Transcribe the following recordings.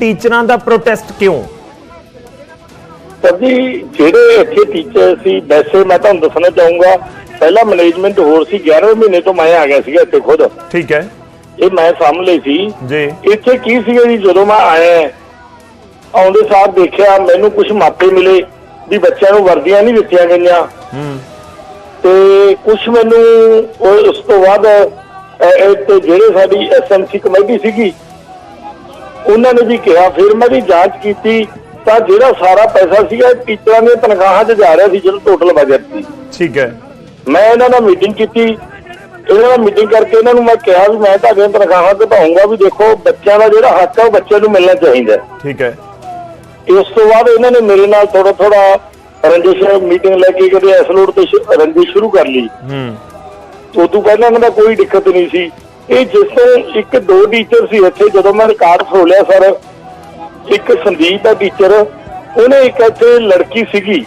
ਟੀਚਰਾਂ ਦਾ ਪ੍ਰੋਟੈਸਟ ਕਿਉਂ? ਜੀ ਜਿਹੜੇ ਇੱਥੇ ਟੀਚਰ ਸੀ ਵੈਸੇ ਮੈਂ ਤੁਹਾਨੂੰ ਦੱਸਣਾ ਚਾਹੂੰਗਾ ਪਹਿਲਾ ਮੈਨੇਜਮੈਂਟ ਹੋਰ ਸੀ 11ਵੇਂ ਮਹੀਨੇ ਤੋਂ ਮੈਂ ਆ ਗਿਆ ਸੀਗਾ ਇੱਥੇ ਖੁਦ। ਠੀਕ ਹੈ। ਇਹ ਮੈਂ ਸਾਹਮਣੇ ਸੀ। ਜੀ। ਇੱਥੇ ਕੀ ਸੀਗਾ ਜੀ ਜਦੋਂ ਮੈਂ ਆਇਆ ਆਉਂਦੇ ਸਾਰ ਦੇਖਿਆ ਮੈਨੂੰ ਕੁਝ ਮਾਪੇ ਮਿਲੇ ਵੀ ਬੱਚਿਆਂ ਨੂੰ ਵਰਦੀਆਂ ਨਹੀਂ ਦਿੱਤੀਆਂ ਗਈਆਂ। ਹੂੰ। ਤੇ ਕੁਝ ਮੈਨੂੰ ਉਸ ਤੋਂ ਬਾਅਦ ਤੇ ਜਿਹੜੇ ਸਾਡੀ ਐਸਐਮਸੀ ਕਮੇਟੀ ਸੀਗੀ ਉਹਨਾਂ ਨੇ ਵੀ ਕਿਹਾ ਫਿਰ ਮੈਂ ਵੀ ਜਾਂਚ ਕੀਤੀ ਤਾਂ ਜਿਹੜਾ ਸਾਰਾ ਪੈਸਾ ਸੀਗਾ ਇਹ ਟੀਚਰਾਂ ਦੀਆਂ ਤਨਖਾਹਾਂ 'ਚ ਜਾ ਰਿਹਾ ਸੀ ਜਿਹੜਾ ਟੋਟਲ ਬਜਟ ਸੀ। ਠੀਕ ਹੈ। ਮੈਂ ਇਹਨਾਂ ਨਾਲ ਮੀਟਿੰਗ ਕੀਤੀ। ਇਹਨਾਂ ਨਾਲ ਮੀਟਿੰਗ ਕਰਕੇ ਇਹਨਾਂ ਨੂੰ ਮੈਂ ਕਿਹਾ ਵੀ ਮੈਂ ਤੁਹਾਡੀਆਂ ਤਨਖਾਹਾਂ ਘਟਾਉਂਗਾ ਵੀ ਦੇਖੋ ਬੱਚਿਆਂ ਦਾ ਜਿਹੜਾ ਹੱਕ ਹੈ ਉਹ ਬੱਚੇ ਨੂੰ ਮਿਲਣਾ ਚਾਹੀਦਾ। ਠੀਕ ਹੈ। ਇਸ ਤੋਂ ਬਾਅਦ ਇਹਨਾਂ ਨੇ ਮੇਰੇ ਨਾਲ ਥੋੜਾ ਥੋੜਾ ਰੰਜਿਸ਼ ਮੀਟਿੰਗ ਲੈ ਕੇ ਕਦੇ ਇਸ ਲੋਡ ਤੇ ਰੰਜਿਸ਼ ਸ਼ੁਰੂ ਕਰ ਲਈ। ਹੂੰ। ਉਦੋਂ ਪਹਿਲਾਂ ਇਹਨਾਂ ਦਾ ਕੋਈ ਦਿੱਕਤ ਨਹੀਂ ਸੀ। ਇਹ ਜਿਸ ਤੋਂ ਇੱਕ ਦੋ ਟੀਚਰ ਸੀ ਇੱਥੇ ਜਦੋਂ ਮੈਂ ਰਿਕਾਰਡ ਫਰੋਲਿਆ ਸਰ ਇੱਕ ਸੰਦੀਪ ਦਾ ਟੀਚਰ ਉਹਨੇ ਇੱਕ ਇੱਥੇ ਲੜਕੀ ਸੀਗੀ।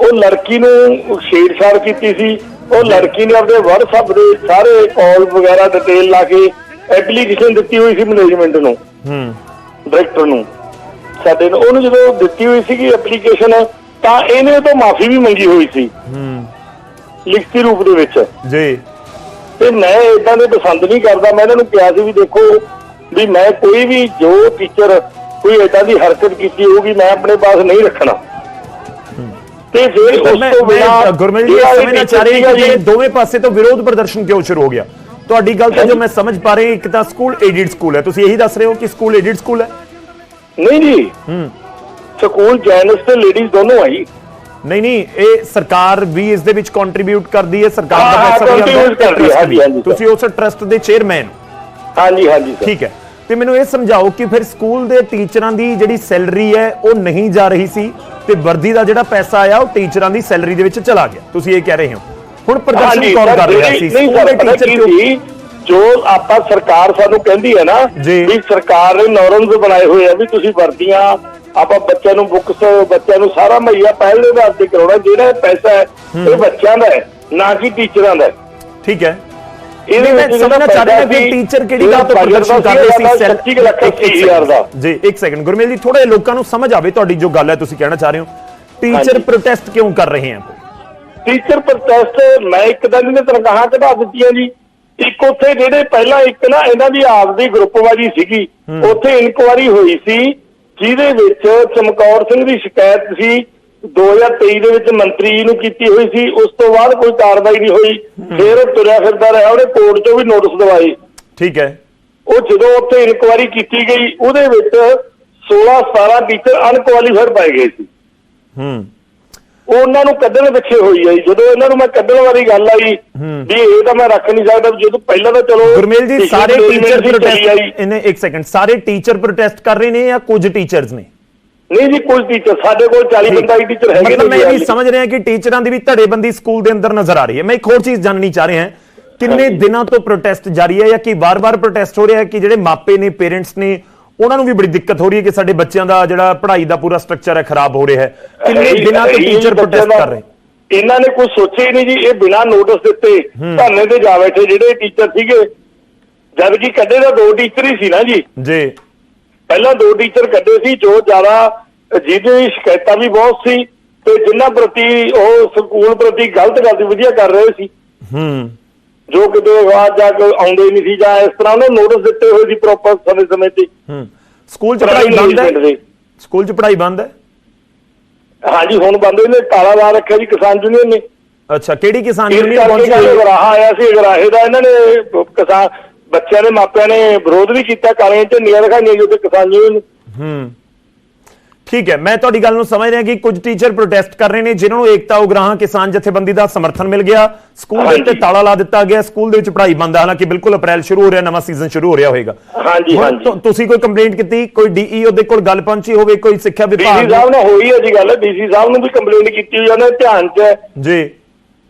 ਉਹ ਲੜਕੀ ਨੂੰ ਛੇੜਛਾੜ ਕੀਤੀ ਸੀ। ਉਹ ਲੜਕੀ ਨੇ ਆਪਣੇ WhatsApp ਦੇ ਸਾਰੇ ਕਾਲ ਵਗੈਰਾ ਡਿਟੇਲ ਲਾ ਕੇ ਐਪਲੀਕੇਸ਼ਨ ਦਿੱਤੀ ਹੋਈ ਸੀ ਮੈਨੇਜਮੈਂਟ ਨੂੰ। ਹੂੰ। ਡਾਇਰੈਕਟਰ ਨੂੰ। ਸਾਡੇ ਨੂੰ ਉਹਨੂੰ ਜਦੋਂ ਦਿੱਤੀ ਹੋਈ ਸੀਗੀ ਐਪਲੀਕੇਸ਼ਨ ਤਾਂ ਇਹਨੇ ਉਹ ਤੋਂ ਮਾਫੀ ਵੀ ਮੰਗੀ ਹੋਈ ਸੀ। ਹੂੰ। ਲਿਖਤੀ ਰੂਪ ਦੇ ਵਿੱਚ। ਜੀ। ਤੇ ਮੈਂ ਇਦਾਂ ਦੇ ਪਸੰਦ ਨਹੀਂ ਕਰਦਾ। ਮੈਂ ਇਹਨਾਂ ਨੂੰ ਕਿਹਾ ਸੀ ਵੀ ਦੇਖੋ ਵੀ ਮੈਂ ਕੋਈ ਵੀ ਜੋ ਟੀਚਰ ਕੋਈ ਇਦਾਂ ਦੀ ਹਰਕਤ ਕੀਤੀ ਹੋਊਗੀ ਮੈਂ ਆਪਣੇ ਪਾਸ ਨਹੀਂ ਰੱਖਣਾ। ਤੇ ਫਿਰ ਉਸ ਤੋਂ ਬਿਨਾਂ ਗੁਰਮੇਲ ਜੀ ਸਮਝਣਾ ਚਾਹ ਰਹੀ ਕਿ ਦੋਵੇਂ ਪਾਸੇ ਤੋਂ ਵਿਰੋਧ ਪ੍ਰਦਰਸ਼ਨ ਕਿਉਂ ਸ਼ੁਰੂ ਹੋ ਗਿਆ? ਤੁਹਾਡੀ ਗੱਲ ਤਾਂ ਜੋ ਮੈਂ ਸਮਝ ਪਾ ਰਹੀ ਇੱਕ ਤਾਂ ਸਕੂਲ ਏਡਿਡ ਸਕੂਲ ਹੈ। ਤੁਸੀਂ ਇਹੀ ਦੱਸ ਰਹੇ ਹੋ ਕਿ ਸਕੂਲ ਏਡਿਡ ਸਕੂਲ ਹੈ? ਨਹੀਂ ਜੀ। ਹੂੰ। ਸਕੂਲ ਜੈਨਸ ਤੇ ਲੇਡੀਜ਼ ਦੋਨੋਂ ਆਈ। ਨਹੀਂ ਨਹੀਂ ਇਹ ਸਰਕਾਰ ਵੀ ਇਸ ਦੇ ਵਿੱਚ ਕੰਟਰੀਬਿਊਟ ਕਰਦੀ ਹੈ ਸਰਕਾਰ ਦਾ ਪੈਸਾ ਵੀ ਆਉਂਦਾ ਹੈ। ਤੁਸੀਂ ਉਸ ਟਰਸਟ ਦੇ ਚੇਅਰਮੈਨ ਹਾਂਜੀ ਹਾਂਜੀ ਠੀਕ ਹੈ। ਤੇ ਮੈਨੂੰ ਇਹ ਸਮਝਾਓ ਕਿ ਫਿਰ ਸਕੂਲ ਦੇ ਟੀਚਰਾਂ ਦੀ ਜਿਹੜੀ ਸੈਲਰੀ ਹੈ ਉਹ ਨਹੀਂ ਜਾ ਰਹੀ ਸੀ ਤੇ ਵਰਦੀ ਦਾ ਜਿਹੜਾ ਪੈਸਾ ਆਇਆ ਉਹ ਟੀਚਰਾਂ ਦੀ ਸੈਲਰੀ ਦੇ ਵਿੱਚ ਚਲਾ ਗਿਆ। ਤੁਸੀਂ ਇਹ ਕਹਿ ਰਹੇ ਹੋ। ਹੁਣ ਪ੍ਰਦਰਸ਼ਨ ਕੌਣ ਕਰ ਰਿਹਾ ਸੀ? ਸਕੂਲ ਦੇ ਟੀਚਰ ਕਿਉਂ? ਜੋ ਆਪਾਂ ਸਰਕਾਰ ਸਾਨੂੰ ਕਹਿੰਦੀ ਹੈ ਨਾ। ਵੀ ਸਰਕਾਰ ਨੇ ਨੌਰਮਸ ਬਣਾਏ ਹੋਏ ਆ ਵੀ ਤੁਸੀਂ ਵਰਦੀਆਂ ਆਪਾਂ ਬੱਚਿਆਂ ਨੂੰ ਬੁੱਕਸ ਬੱਚਿਆਂ ਨੂੰ ਸਾਰਾ ਮੁਹੱਈਆ ਪਹਿਲੇ ਦੇ ਹੱਥ ਤੇ ਕਰਾਉਣਾ ਜਿਹੜਾ ਪੈਸਾ ਹੈ ਇਹ ਬੱਚਿਆਂ ਦਾ ਹੈ ਨਾ ਕਿ ਟੀਚਰਾਂ ਦਾ ਹੈ। ਠੀਕ ਹੈ। ਇਹਦੇ ਮੈਂ ਵਿੱਚ ਸਮਝਣਾ ਚਾਹ ਰਿਹਾ ਪੈਸਾ ਕਿ ਟੀਚਰ ਕਿਹੜੀ ਤੋਂ ਪ੍ਰਦਰਸ਼ਨ ਕਰ ਰਹੇ ਸੀ ਸੈਲ 25 ਲੱਖ 80000 ਦਾ। ਜੀ ਇੱਕ ਸੈਕਿੰਡ ਗੁਰਮੇਲ ਜੀ ਥੋੜੇ ਲੋਕਾਂ ਨੂੰ ਸਮਝ ਆਵੇ ਤੁਹਾਡੀ ਜੋ ਗੱਲ ਹੈ ਤੁਸੀਂ ਕਹਿਣਾ ਚਾਹ ਰਹੇ ਹੋ। ਟੀਚਰ। ਪ੍ਰੋਟੈਸਟ ਕਿਉਂ ਕਰ ਰਹੇ ਹਨ ਟੀਚਰ ਪ੍ਰੋਟੈਸਟ ਮੈਂ ਇੱਕ ਦਿਨ ਇਹਨੇ ਤਨਖਾਹਾਂ ਘਟਾ ਦਿੱਤੀਆਂ ਜੀ। ਇੱਕ ਉੱਥੇ ਜਿਹੜੇ ਪਹਿਲਾਂ ਇੱਕ ਨਾ ਇਹਨਾਂ ਦੀ ਆਪਦੀ ਗਰੁੱਪਵਾਜੀ ਸੀਗੀ ਉੱਥੇ ਇਨਕੁਆਰੀ ਹੋਈ ਸੀ ਜਿਹਦੇ ਵਿੱਚ ਚਮਕੌਰ ਸਿੰਘ ਦੀ ਸ਼ਿਕਾਇਤ ਸੀ 2023 ਦੇ ਵਿੱਚ ਮੰਤਰੀ ਨੂੰ ਕੀਤੀ ਹੋਈ ਸੀ ਉਸ ਤੋਂ ਬਾਅਦ ਕੋਈ ਕਾਰਵਾਈ ਨਹੀਂ ਹੋਈ ਫਿਰ ਉਹ ਤੁਰਿਆ ਫਿਰਦਾ ਰਿਹਾ ਉਹਨੇ ਕੋਰਟ 'ਚੋਂ ਵੀ ਨੋਟਿਸ ਦਵਾਏ। ਠੀਕ ਹੈ। ਉਹ ਜਦੋਂ ਉੱਥੇ ਇਨਕੁਆਰੀ ਕੀਤੀ ਗਈ ਉਹਦੇ ਵਿੱਚ 16 17 ਟੀਚਰ ਅਨਕੁਆਲੀਫਾਈਡ ਪਾਏ ਗਏ ਸੀ। ਹੂੰ। ਉਹਨਾਂ ਨੂੰ ਕੱਢਣ ਪਿੱਛੇ ਹੋਈ ਆਈ ਜਦੋਂ ਇਹਨਾਂ ਨੂੰ ਮੈਂ ਕੱਢਣ ਵਾਲੀ ਗੱਲ ਆਈ ਵੀ ਇਹ ਤਾਂ ਮੈਂ ਰੱਖ ਨਹੀਂ ਸਕਦਾ ਜਦੋਂ ਪਹਿਲਾਂ ਤਾਂ ਚਲੋ ਗੁਰਮੇਲ ਜੀ ਸਾਰੇ ਟੀਚਰ ਪ੍ਰੋਟੈਸਟ ਇਹਨੇ ਇੱਕ ਸੈਕਿੰਡ ਸਾਰੇ ਟੀਚਰ ਪ੍ਰੋਟੈਸਟ ਕਰ ਰਹੇ ਨੇ ਜਾਂ ਕੁਝ ਟੀਚਰਸ ਨੇ? ਨਹੀਂ ਜੀ ਕੁਝ ਟੀਚਰ ਸਾਡੇ ਕੋਲ 40 45 ਟੀਚਰ ਹੈਗੇ ਮਤਲਬ ਮੈਂ ਇਹ ਵੀ। ਸਮਝ ਰਿਹਾ ਕਿ ਟੀਚਰਾਂ ਦੀ ਵੀ ਧੜੇਬੰਦੀ ਸਕੂਲ ਦੇ ਅੰਦਰ ਨਜ਼ਰ ਆ ਰਹੀ ਹੈ। ਮੈਂ ਇੱਕ ਹੋਰ ਚੀਜ਼ ਜਾਣਨੀ ਚਾਹ ਰਿਹਾ ਹਾਂ। ਕਿੰਨੇ ਦਿਨਾਂ ਤੋਂ ਪ੍ਰੋਟੈਸਟ ਜਾਰੀ ਹੈ ਜਾਂ ਕਿ ਵਾਰ-ਵਾਰ ਪ੍ਰੋਟੈਸਟ ਹੋ ਰਿਹਾ ਹੈ ਕਿ ਜਿਹੜੇ ਮਾਪੇ ਨੇ ਪੇਰੈਂਟਸ ਨੇ ਉਹਨਾਂ ਨੂੰ ਵੀ ਬੜੀ ਦਿੱਕਤ ਹੋ ਰਹੀ ਹੈ ਕਿ ਸਾਡੇ ਬੱਚਿਆਂ ਦਾ ਜਿਹੜਾ ਪੜ੍ਹਾਈ ਦਾ ਪੂਰਾ ਸਟਰਕਚਰ ਹੈ ਖਰਾਬ ਹੋ ਰਿਹਾ ਹੈ। ਕਿੰਨੇ ਦਿਨਾਂ ਤੋਂ ਟੀਚਰ ਪ੍ਰੋਟੈਸਟ ਦਾ- ਕਰ ਰਹੇ? ਇਹਨਾਂ ਨੇ ਕੁਝ ਸੋਚਿਆ ਹੀ ਨਹੀਂ ਜੀ ਇਹ ਬਿਨਾਂ ਨੋਟਿਸ ਦਿੱਤੇ ਧਰਨੇ ਤੇ ਜਾ ਬੈਠੇ ਜਿਹੜੇ ਟੀਚਰ ਸੀਗੇ। ਜਦ ਕਿ ਕੱਢੇ ਤਾਂ ਦੋ ਟੀਚਰ ਹੀ ਸੀ ਨਾ ਜੀ। ਜੀ। ਪਹਿਲਾਂ ਦੋ ਟੀਚਰ ਕੱਢੇ ਸੀ ਜੋ ਜ਼ਿਆਦਾ ਜਿਹਦੀ ਸ਼ਿਕਾਇਤਾਂ ਵੀ ਬਹੁਤ ਸੀ ਤੇ ਜਿਨ੍ਹਾਂ ਪ੍ਰਤੀ ਉਹ ਸਕੂਲ ਪ੍ਰਤੀ ਗਲਤ ਗੱਲ ਵਧੀਆ ਕਰ ਰਹੇ ਸੀ। ਹੂੰ। ਜੋ ਕਿਤੇ ਆਵਾਜ਼ ਜਾ ਕੇ ਆਉਂਦੇ ਨਹੀਂ ਸੀ ਜਾਂ ਇਸ ਤਰ੍ਹਾਂ ਉਹਨੇ ਨੋਟਿਸ ਦਿੱਤੇ ਹੋਏ ਸੀ ਪ੍ਰੋਪਰ ਸਮੇਂ ਸਮੇਂ ਤੇ। ਹੂੰ। ਸਕੂਲ 'ਚ ਪੜ੍ਹਾਈ ਬੰਦ ਹੈ। ਸਕੂਲ 'ਚ ਪੜ੍ਹਾਈ ਬੰਦ ਹੈ? ਹਾਂਜੀ ਹੁਣ ਬੰਦੇ ਨੇ ਤਾਲਾ ਲਾ ਰੱਖਿਆ ਜੀ ਕਿਸਾਨ ਯੂਨੀਅਨ ਨੇ। ਅੱਛਾ ਕਿਹੜੀ ਕਿਸਾਨ ਯੂਨੀਅਨ ਪਹੁੰਚੀ ਹੋਈ? ਗਰਾਹਾ ਆਇਆ ਸੀ ਗਰਾਹੇ ਦਾ ਇਹਨਾਂ ਨੇ ਕਿਸਾਨ ਬੱਚਿਆਂ ਦੇ ਮਾਪਿਆਂ ਨੇ ਵਿਰੋਧ ਵੀ ਕੀਤਾ ਕਾਲੀਆਂ ਝੰਡੀਆਂ ਦਿਖਾਈਆਂ ਜੀ ਉੱਤੇ ਕਿਸਾਨ ਯੂਨੀਅਨ ਹੂੰ। ਠੀਕ ਹੈ ਮੈਂ ਤੁਹਾਡੀ ਗੱਲ ਨੂੰ ਸਮਝ ਰਿਹਾ ਕਿ ਕੁਝ ਟੀਚਰ ਪ੍ਰੋਟੈਸਟ ਕਰ ਰਹੇ ਨੇ ਜਿਨ੍ਹਾਂ ਨੂੰ ਏਕਤਾ ਉਗਰਾਹਾਂ ਕਿਸਾਨ ਜਥੇਬੰਦੀ ਦਾ ਸਮਰਥਨ ਮਿਲ ਗਿਆ। ਸਕੂਲ ਦੇ ਉੱਤੇ। ਤਾਲਾ ਲਾ ਦਿੱਤਾ ਗਿਆ ਸਕੂਲ ਦੇ ਵਿੱਚ ਪੜ੍ਹਾਈ ਬੰਦ ਹੈ ਹਾਲਾਂਕਿ ਬਿਲਕੁਲ ਅਪ੍ਰੈਲ ਸ਼ੁਰੂ ਹੋ ਰਿਹਾ ਨਵਾਂ ਸੀਜ਼ਨ ਸ਼ੁਰੂ ਹੋ ਰਿਹਾ ਹੋਏਗਾ। ਹਾਂਜੀ ਹਾਂਜੀ। ਤੁਸੀਂ ਕੋਈ ਕੰਪਲੇਂਟ ਕੀਤੀ? ਕੋਈ ਡੀਈਓ ਦੇ ਕੋਲ ਗੱਲ ਪਹੁੰਚੀ ਹੋਵੇ ਕੋਈ ਸਿੱਖਿਆ ਡੀਸੀ ਵਿਭਾਗ ਸਾਹਿਬ ਨਾਲ ਹੋਈ ਹੈ ਜੀ ਗੱਲ। ਡੀਸੀ ਸਾਹਿਬ ਨੂੰ ਵੀ ਕੰਪਲੇਂਟ ਕੀਤੀ ਹੋਈ ਉਹਨਾਂ ਧਿਆਨ 'ਚ ਹੈ ਜੀ